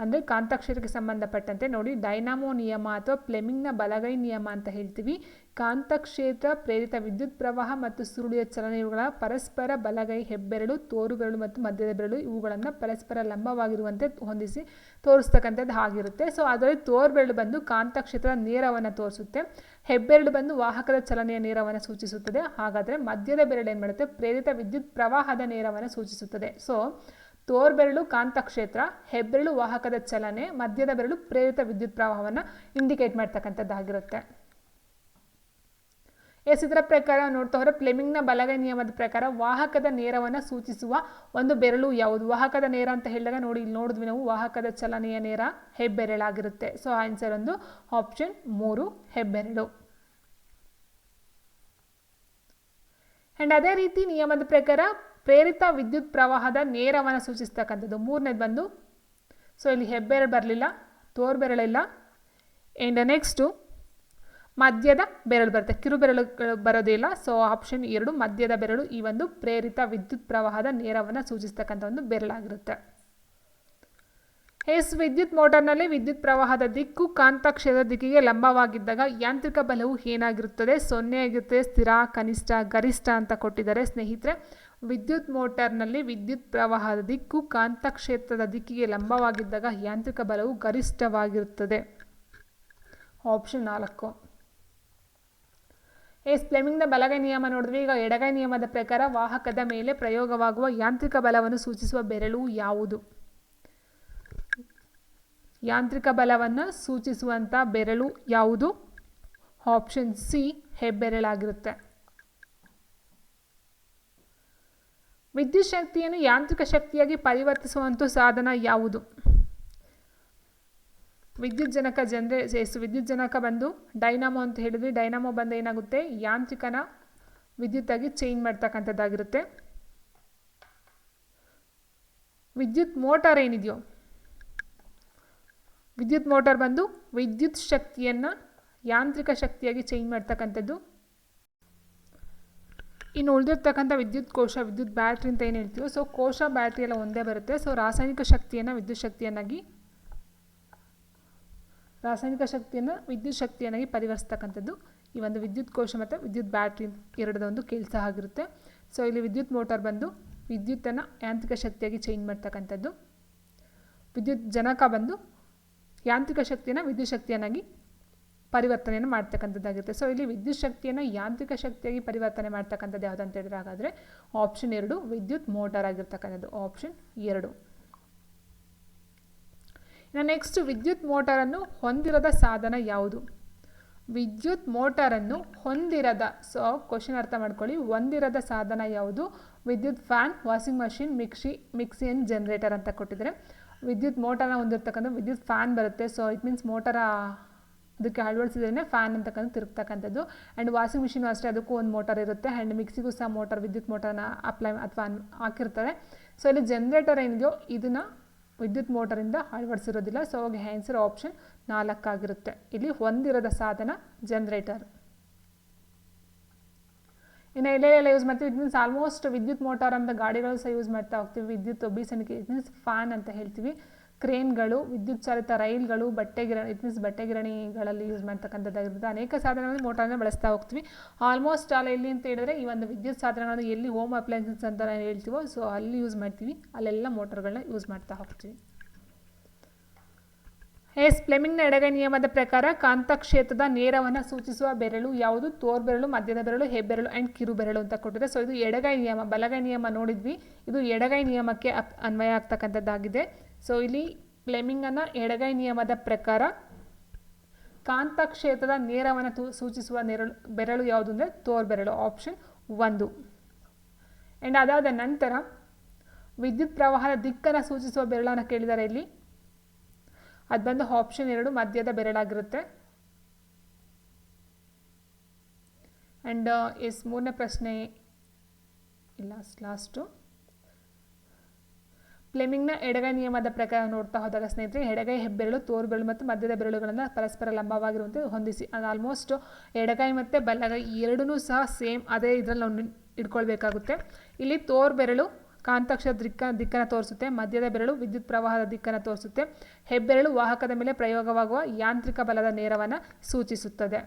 ಅಂದರೆ ಕಾಂತಕ್ಷೇತ್ರಕ್ಕೆ ಸಂಬಂಧಪಟ್ಟಂತೆ ನೋಡಿ, ಡೈನಾಮೋ ನಿಯಮ ಅಥವಾ ಪ್ಲೆಮಿಂಗ್ನ ಬಲಗೈ ನಿಯಮ ಅಂತ ಹೇಳ್ತೀವಿ. ಕಾಂತಕ್ಷೇತ್ರ, ಪ್ರೇರಿತ ವಿದ್ಯುತ್ ಪ್ರವಾಹ ಮತ್ತು ಸುರುಳಿಯ ಚಲನೆ ಇವುಗಳ ಪರಸ್ಪರ ಬಲಗೈ, ಹೆಬ್ಬೆರಳು ತೋರು ಬೆರಳು ಮತ್ತು ಮಧ್ಯದ ಬೆರಳು ಇವುಗಳನ್ನು ಪರಸ್ಪರ ಲಂಬವಾಗಿರುವಂತೆ ಹೊಂದಿಸಿ ತೋರಿಸ್ತಕ್ಕಂಥದ್ದು ಆಗಿರುತ್ತೆ ಸೊ ಅದರಲ್ಲಿ ತೋರು ಬೆರಳು ಬಂದು ಕಾಂತಕ್ಷೇತ್ರದ ನೇರವನ್ನು ತೋರಿಸುತ್ತೆ. ಹೆಬ್ಬೆರಳು ಬಂದು ವಾಹಕದ ಚಲನೆಯ ನೇರವನ್ನು ಸೂಚಿಸುತ್ತದೆ. ಹಾಗಾದರೆ ಮಧ್ಯದ ಬೆರಳು ಏನು ಮಾಡುತ್ತೆ ಪ್ರೇರಿತ ವಿದ್ಯುತ್ ಪ್ರವಾಹದ ನೇರವನ್ನು ಸೂಚಿಸುತ್ತದೆ. ಸೊ ತೋರ್ಬೆರಳು ಕಾಂತಕ್ಷೇತ್ರ, ಹೆಬ್ಬೆರಳು ವಾಹಕದ ಚಲನೆ, ಮಧ್ಯದ ಬೆರಳು ಪ್ರೇರಿತ ವಿದ್ಯುತ್ ಪ್ರವಾಹವನ್ನು ಇಂಡಿಕೇಟ್ ಮಾಡ್ತಕ್ಕಂಥದ್ದಾಗಿರುತ್ತೆ ಎಸ್, ಇದರ ಪ್ರಕಾರ ನೋಡ್ತಾ ಹೋದ್ರೆ ಪ್ಲೆಮಿಂಗ್ನ ಬಲಗೈ ನಿಯಮದ ಪ್ರಕಾರ ವಾಹಕದ ನೇರವನ್ನು ಸೂಚಿಸುವ ಒಂದು ಬೆರಳು ಯಾವುದು? ವಾಹಕದ ನೇರ ಅಂತ ಹೇಳಿದಾಗ ನೋಡಿ, ಇಲ್ಲಿ ನೋಡಿದ್ವಿ ನಾವು, ವಾಹಕದ ಚಲನೆಯ ನೇರ ಹೆಬ್ಬೆರಳಾಗಿರುತ್ತೆ. ಸೊ ಆನ್ಸರ್ ಒಂದು ಆಪ್ಷನ್ ಮೂರು, ಹೆಬ್ಬೆರಳು. ಆ್ಯಂಡ್ ಅದೇ ರೀತಿ ನಿಯಮದ ಪ್ರಕಾರ ಪ್ರೇರಿತ ವಿದ್ಯುತ್ ಪ್ರವಾಹದ ನೇರವನ್ನು ಸೂಚಿಸ್ತಕ್ಕಂಥದ್ದು. ಮೂರನೇದು ಬಂದು ಸೊ ಇಲ್ಲಿ ಹೆಬ್ಬೆರಳು ಬರಲಿಲ್ಲ ತೋರ್ ಬೆರಳಿಲ್ಲ ಆ್ಯಂಡ್ ನೆಕ್ಸ್ಟು ಮಧ್ಯದ ಬೆರಳು ಬರುತ್ತೆ. ಕಿರು ಬೆರಳುಗಳು ಬರೋದಿಲ್ಲ ಸೊ ಆಪ್ಷನ್ ಎರಡು, ಮಧ್ಯದ ಬೆರಳು ಈ ಒಂದು ಪ್ರೇರಿತ ವಿದ್ಯುತ್ ಪ್ರವಾಹದ ನೇರವನ್ನು ಸೂಚಿಸ್ತಕ್ಕಂಥ ಒಂದು ಬೆರಳಾಗಿರುತ್ತೆ. ಎಸ್ ವಿದ್ಯುತ್ ಮೋಟರ್ನಲ್ಲಿ ವಿದ್ಯುತ್ ಪ್ರವಾಹದ ದಿಕ್ಕು ಕಾಂತಕ್ಷೇತ್ರ ದಿಕ್ಕಿಗೆ ಲಂಬವಾಗಿದ್ದಾಗ ಯಾಂತ್ರಿಕ ಬಲವು ಏನಾಗಿರುತ್ತದೆ? ಸೊನ್ನೆ ಆಗಿರುತ್ತೆ ಸ್ಥಿರ, ಕನಿಷ್ಠ, ಗರಿಷ್ಠ ಅಂತ ಕೊಟ್ಟಿದ್ದಾರೆ ಸ್ನೇಹಿತರೆ. ವಿದ್ಯುತ್ ಮೋಟರ್ನಲ್ಲಿ ವಿದ್ಯುತ್ ಪ್ರವಾಹದ ದಿಕ್ಕು ಕಾಂತಕ್ಷೇತ್ರದ ದಿಕ್ಕಿಗೆ ಲಂಬವಾಗಿದ್ದಾಗ ಯಾಂತ್ರಿಕ ಬಲವು ಗರಿಷ್ಠವಾಗಿರುತ್ತದೆ. ಆಪ್ಷನ್ ನಾಲ್ಕು. ಎಸ್, ಫ್ಲೆಮಿಂಗ್ನ ಬಲಗೈ ನಿಯಮ ನೋಡಿದ್ವಿ ಈಗ ಎಡಗೈ ನಿಯಮದ ಪ್ರಕಾರ ವಾಹಕದ ಮೇಲೆ ಪ್ರಯೋಗವಾಗುವ ಯಾಂತ್ರಿಕ ಬಲವನ್ನು ಸೂಚಿಸುವ ಬೆರಳು ಯಾವುದು? ಯಾಂತ್ರಿಕ ಬಲವನ್ನು ಸೂಚಿಸುವಂಥ ಬೆರಳು ಯಾವುದು? ಆಪ್ಷನ್ ಸಿ, ಹೆಬ್ಬೆರಳಾಗಿರುತ್ತೆ. ವಿದ್ಯುತ್ ಶಕ್ತಿಯನ್ನು ಯಾಂತ್ರಿಕ ಶಕ್ತಿಯಾಗಿ ಪರಿವರ್ತಿಸುವಂಥ ಸಾಧನ ಯಾವುದು? ವಿದ್ಯುತ್ ಜನಕ ಜನರೇ, ಎಸ್ ವಿದ್ಯುತ್ ಜನಕ ಬಂದು ಡೈನಾಮೋ ಅಂತ ಹೇಳಿದ್ವಿ ಡೈನಾಮೋ ಬಂದು ಏನಾಗುತ್ತೆ? ಯಾಂತ್ರಿಕನ ವಿದ್ಯುತ್ತಾಗಿ ಚೇಂಜ್ ಮಾಡ್ತಕ್ಕಂಥದ್ದಾಗಿರುತ್ತೆ. ವಿದ್ಯುತ್ ಮೋಟಾರ್ ಏನಿದೆಯೋ? ವಿದ್ಯುತ್ ಮೋಟಾರ್ ಬಂದು ವಿದ್ಯುತ್ ಶಕ್ತಿಯನ್ನು ಯಾಂತ್ರಿಕ ಶಕ್ತಿಯಾಗಿ ಚೇಂಜ್ ಮಾಡ್ತಕ್ಕಂಥದ್ದು. ಇನ್ನು ಉಳಿದಿರ್ತಕ್ಕಂಥ ವಿದ್ಯುತ್ ಕೋಶ, ವಿದ್ಯುತ್ ಬ್ಯಾಟ್ರಿ ಅಂತ ಏನು ಹೇಳ್ತೀವೋ ಸೊ ಕೋಶ ಬ್ಯಾಟ್ರಿ ಎಲ್ಲ ಒಂದೇ ಬರುತ್ತೆ. ಸೊ ರಾಸಾಯನಿಕ ಶಕ್ತಿಯನ್ನು ವಿದ್ಯುತ್ ಶಕ್ತಿಯನ್ನಾಗಿ, ರಾಸಾಯನಿಕ ಶಕ್ತಿಯನ್ನು ವಿದ್ಯುತ್ ಶಕ್ತಿಯನ್ನಾಗಿ ಪರಿವರ್ಸ್ತಕ್ಕಂಥದ್ದು ಈ ಒಂದು ವಿದ್ಯುತ್ ಕೋಶ ಮತ್ತು ವಿದ್ಯುತ್ ಬ್ಯಾಟ್ರಿ ಎರಡದ ಒಂದು ಕೆಲಸ ಆಗಿರುತ್ತೆ. ಸೊ ಇಲ್ಲಿ ವಿದ್ಯುತ್ ಮೋಟಾರ್ ಬಂದು ವಿದ್ಯುತ್ತನ್ನು ಯಾಂತ್ರಿಕ ಶಕ್ತಿಯಾಗಿ ಚೇಂಜ್ ಮಾಡ್ತಕ್ಕಂಥದ್ದು. ವಿದ್ಯುತ್ ಜನಕ ಬಂದು ಯಾಂತ್ರಿಕ ಶಕ್ತಿಯನ್ನು ವಿದ್ಯುತ್ ಶಕ್ತಿಯನ್ನಾಗಿ ಪರಿವರ್ತನೆಯನ್ನು ಮಾಡ್ತಕ್ಕಂಥದ್ದಾಗಿರುತ್ತೆ. ಸೊ ಇಲ್ಲಿ ವಿದ್ಯುತ್ ಶಕ್ತಿಯನ್ನು ಯಾಂತ್ರಿಕ ಶಕ್ತಿಯಾಗಿ ಪರಿವರ್ತನೆ ಮಾಡ್ತಕ್ಕಂಥದ್ದು ಯಾವುದು ಅಂತ ಹೇಳಿದ್ರೆ ಹಾಗಾದರೆ ಆಪ್ಷನ್ ಎರಡು ವಿದ್ಯುತ್ ಮೋಟಾರ್ ಆಗಿರ್ತಕ್ಕಂಥದ್ದು. ಆಪ್ಷನ್ ಎರಡು. ಇನ್ನು ನೆಕ್ಸ್ಟ್ ವಿದ್ಯುತ್ ಮೋಟಾರನ್ನು ಹೊಂದಿರದ ಸಾಧನ ಯಾವುದು? ವಿದ್ಯುತ್ ಮೋಟಾರನ್ನು ಹೊಂದಿರದ ಸೊ ಕ್ವಶನ್ ಅರ್ಥ ಮಾಡ್ಕೊಳ್ಳಿ. ಹೊಂದಿರದ ಸಾಧನ ಯಾವುದು? ವಿದ್ಯುತ್ fan washing machine mixie mixie and generator ಅಂತ ಕೊಟ್ಟಿದ್ದಾರೆ. ವಿದ್ಯುತ್ ಮೋಟಾರನ್ನ ಹೊಂದಿರತಕ್ಕಂಥ ವಿದ್ಯುತ್ ಫ್ಯಾನ್ ಬರುತ್ತೆ. ಸೊ ಇಟ್ ಮೀನ್ಸ್ ಮೋಟಾರ ಅದಕ್ಕೆ ಅಳವಡಿಸಿದ್ರೆ ಫ್ಯಾನ್ ಅಂತಕ್ಕಂಥ ತಿರುಗ್ತಕ್ಕಂಥದ್ದು. ಆ್ಯಂಡ್ ವಾಷಿಂಗ್ ಮಿಷಿನ್ ಅಷ್ಟೇ, ಅದಕ್ಕೂ ಒಂದು ಮೋಟರ್ ಇರುತ್ತೆ. ಆ್ಯಂಡ್ ಮಿಕ್ಸಿಗೂ ಸಹ ಮೋಟರ್ ವಿದ್ಯುತ್ ಮೋಟರ್ನ ಅಪ್ಲೈ ಅಥವಾ ಹಾಕಿರ್ತಾರೆ. ಸೊ ಇಲ್ಲಿ ಜನ್ರೇಟರ್ ಏನಿದೆಯೋ, ಇದನ್ನು ವಿದ್ಯುತ್ ಮೋಟರಿಂದ ಅಳವಡಿಸಿರೋದಿಲ್ಲ. ಸೊ ಅವಾಗ ಆನ್ಸರ್ ಆಪ್ಷನ್ ನಾಲ್ಕಾಗಿರುತ್ತೆ. ಇಲ್ಲಿ ಹೊಂದಿರದ ಸಾಧನ ಜನ್ರೇಟರ್ ಇನ್ನು ಎಲ್ಲೆಲ್ಲ ಯೂಸ್ ಮಾಡ್ತೀವಿ. ಇಟ್ ಮೀನ್ಸ್ ಆಲ್ಮೋಸ್ಟ್ ವಿದ್ಯುತ್ ಮೋಟಾರ್ ಅಂತ ಗಾಡಿಗಳು ಸಹ ಯೂಸ್ ಮಾಡ್ತಾ ಹೋಗ್ತೀವಿ. ವಿದ್ಯುತ್ ಬೀಸಣಿಗೆ ಇಟ್ ಮೀನ್ಸ್ ಫ್ಯಾನ್ ಅಂತ ಹೇಳ್ತೀವಿ. ಕ್ರೇನ್ಗಳು ವಿದ್ಯುತ್ ಚಾಲಿತ ರೈಲ್ಗಳು ಬಟ್ಟೆ ಗಿರಣಿ ಇಟ್ ಮೀನ್ಸ್ ಬಟ್ಟೆ ಗಿರಣಿಗಳಲ್ಲಿ ಯೂಸ್ ಮಾಡ್ತಕ್ಕಂಥದ್ದಾಗಿರುತ್ತೆ ಅನೇಕ ಸಾಧನಗಳಲ್ಲಿ ಮೋಟಾರನ್ನ ಬಳಸ್ತಾ ಹೋಗ್ತೀವಿ. ಆಲ್ಮೋಸ್ಟ್ ಆಲ್ ಎಲ್ಲಿ ಅಂತ ಹೇಳಿದ್ರೆ ಈ ಒಂದು ವಿದ್ಯುತ್ ಸಾಧನಗಳನ್ನು ಎಲ್ಲಿ ಹೋಮ್ ಅಪ್ಲೈನ್ಸಸ್ ಅಂತ ಹೇಳ್ತೀವೋ ಸೊ ಅಲ್ಲಿ ಯೂಸ್ ಮಾಡ್ತೀವಿ. ಅಲ್ಲೆಲ್ಲ ಮೋಟಾರ್ಗಳನ್ನ ಯೂಸ್ ಮಾಡ್ತಾ ಹೋಗ್ತೀವಿ. ಎಸ್ ಫ್ಲೆಮಿಂಗ್ನ ಎಡಗೈ ನಿಯಮದ ಪ್ರಕಾರ ಕಾಂತಕ್ಷೇತ್ರದ ನೇರವನ್ನು ಸೂಚಿಸುವ ಬೆರಳು ಯಾವುದು? ತೋರ್ ಬೆರಳು, ಮಧ್ಯದ ಬೆರಳು, ಹೆಬ್ಬೆರಳು ಆ್ಯಂಡ್ ಕಿರು ಬೆರಳು ಅಂತ ಕೊಟ್ಟಿದೆ. ಸೊ ಇದು ಎಡಗೈ ನಿಯಮ, ಬಲಗೈ ನಿಯಮ ನೋಡಿದ್ವಿ. ಇದು ಎಡಗೈ ನಿಯಮಕ್ಕೆ ಅನ್ವಯ ಆಗ್ತಕ್ಕಂಥದ್ದಾಗಿದೆ. ಸೊ ಇಲ್ಲಿ ಫ್ಲೆಮಿಂಗನ್ನು ಎಡಗೈ ನಿಯಮದ ಪ್ರಕಾರ ಕಾಂತಕ್ಷೇತ್ರದ ನೇರವನ್ನು ತು, ಸೂಚಿಸುವ ನೆರಳು, ಬೆರಳು ಯಾವುದು ಅಂದರೆ ತೋರ್ ಬೆರಳು ಆಪ್ಷನ್ ಒಂದು. ಆ್ಯಂಡ್ ಅದಾದ ನಂತರ ವಿದ್ಯುತ್ ಪ್ರವಾಹದ ದಿಕ್ಕನ್ನು ಸೂಚಿಸುವ ಬೆರಳನ್ನು ಕೇಳಿದ್ದಾರೆ ಇಲ್ಲಿ. ಅದು ಬಂದು ಆಪ್ಷನ್ ಎರಡು, ಮಧ್ಯದ ಬೆರಳಾಗಿರುತ್ತೆ. ಆ್ಯಂಡ್ ಎಸ್ ಮೂರನೇ ಪ್ರಶ್ನೆ, ಇಲ್ಲ ಲಾಸ್ಟು ಫ್ಲೆಮಿಂಗ್ನ ಎಡಗೈ ನಿಯಮದ ಪ್ರಕಾರ ನೋಡ್ತಾ ಹೋದಾಗ ಸ್ನೇಹಿತರೆ, ಎಡಗೈ ಹೆಬ್ಬೆರಳು ತೋರು ಬೆರಳು ಮತ್ತು ಮಧ್ಯದ ಬೆರಳುಗಳನ್ನು ಪರಸ್ಪರ ಲಂಬವಾಗಿರುವಂತೆ ಹೊಂದಿಸಿ. ಆಲ್ಮೋಸ್ಟ್ ಎಡಗೈ ಮತ್ತು ಬಲ್ಲಗೈ ಎರಡೂ ಸಹ ಸೇಮ್ ಅದೇ ಇದರಲ್ಲಿ ನಾವು ಇಟ್ಕೊಳ್ಬೇಕಾಗುತ್ತೆ ಇಲ್ಲಿ ತೋರು ಬೆರಳು ಕಾಂತಾಕ್ಷ ದಿಕ್ಕ, ದಿಕ್ಕನ್ನು ತೋರಿಸುತ್ತೆ. ಮಧ್ಯದ ಬೆರಳು ವಿದ್ಯುತ್ ಪ್ರವಾಹದ ದಿಕ್ಕನ್ನು ತೋರಿಸುತ್ತೆ. ಹೆಬ್ಬೆರಳು ವಾಹಕದ ಮೇಲೆ ಪ್ರಯೋಗವಾಗುವ ಯಾಂತ್ರಿಕ ಬಲದ ನೇರವನ್ನು ಸೂಚಿಸುತ್ತದೆ.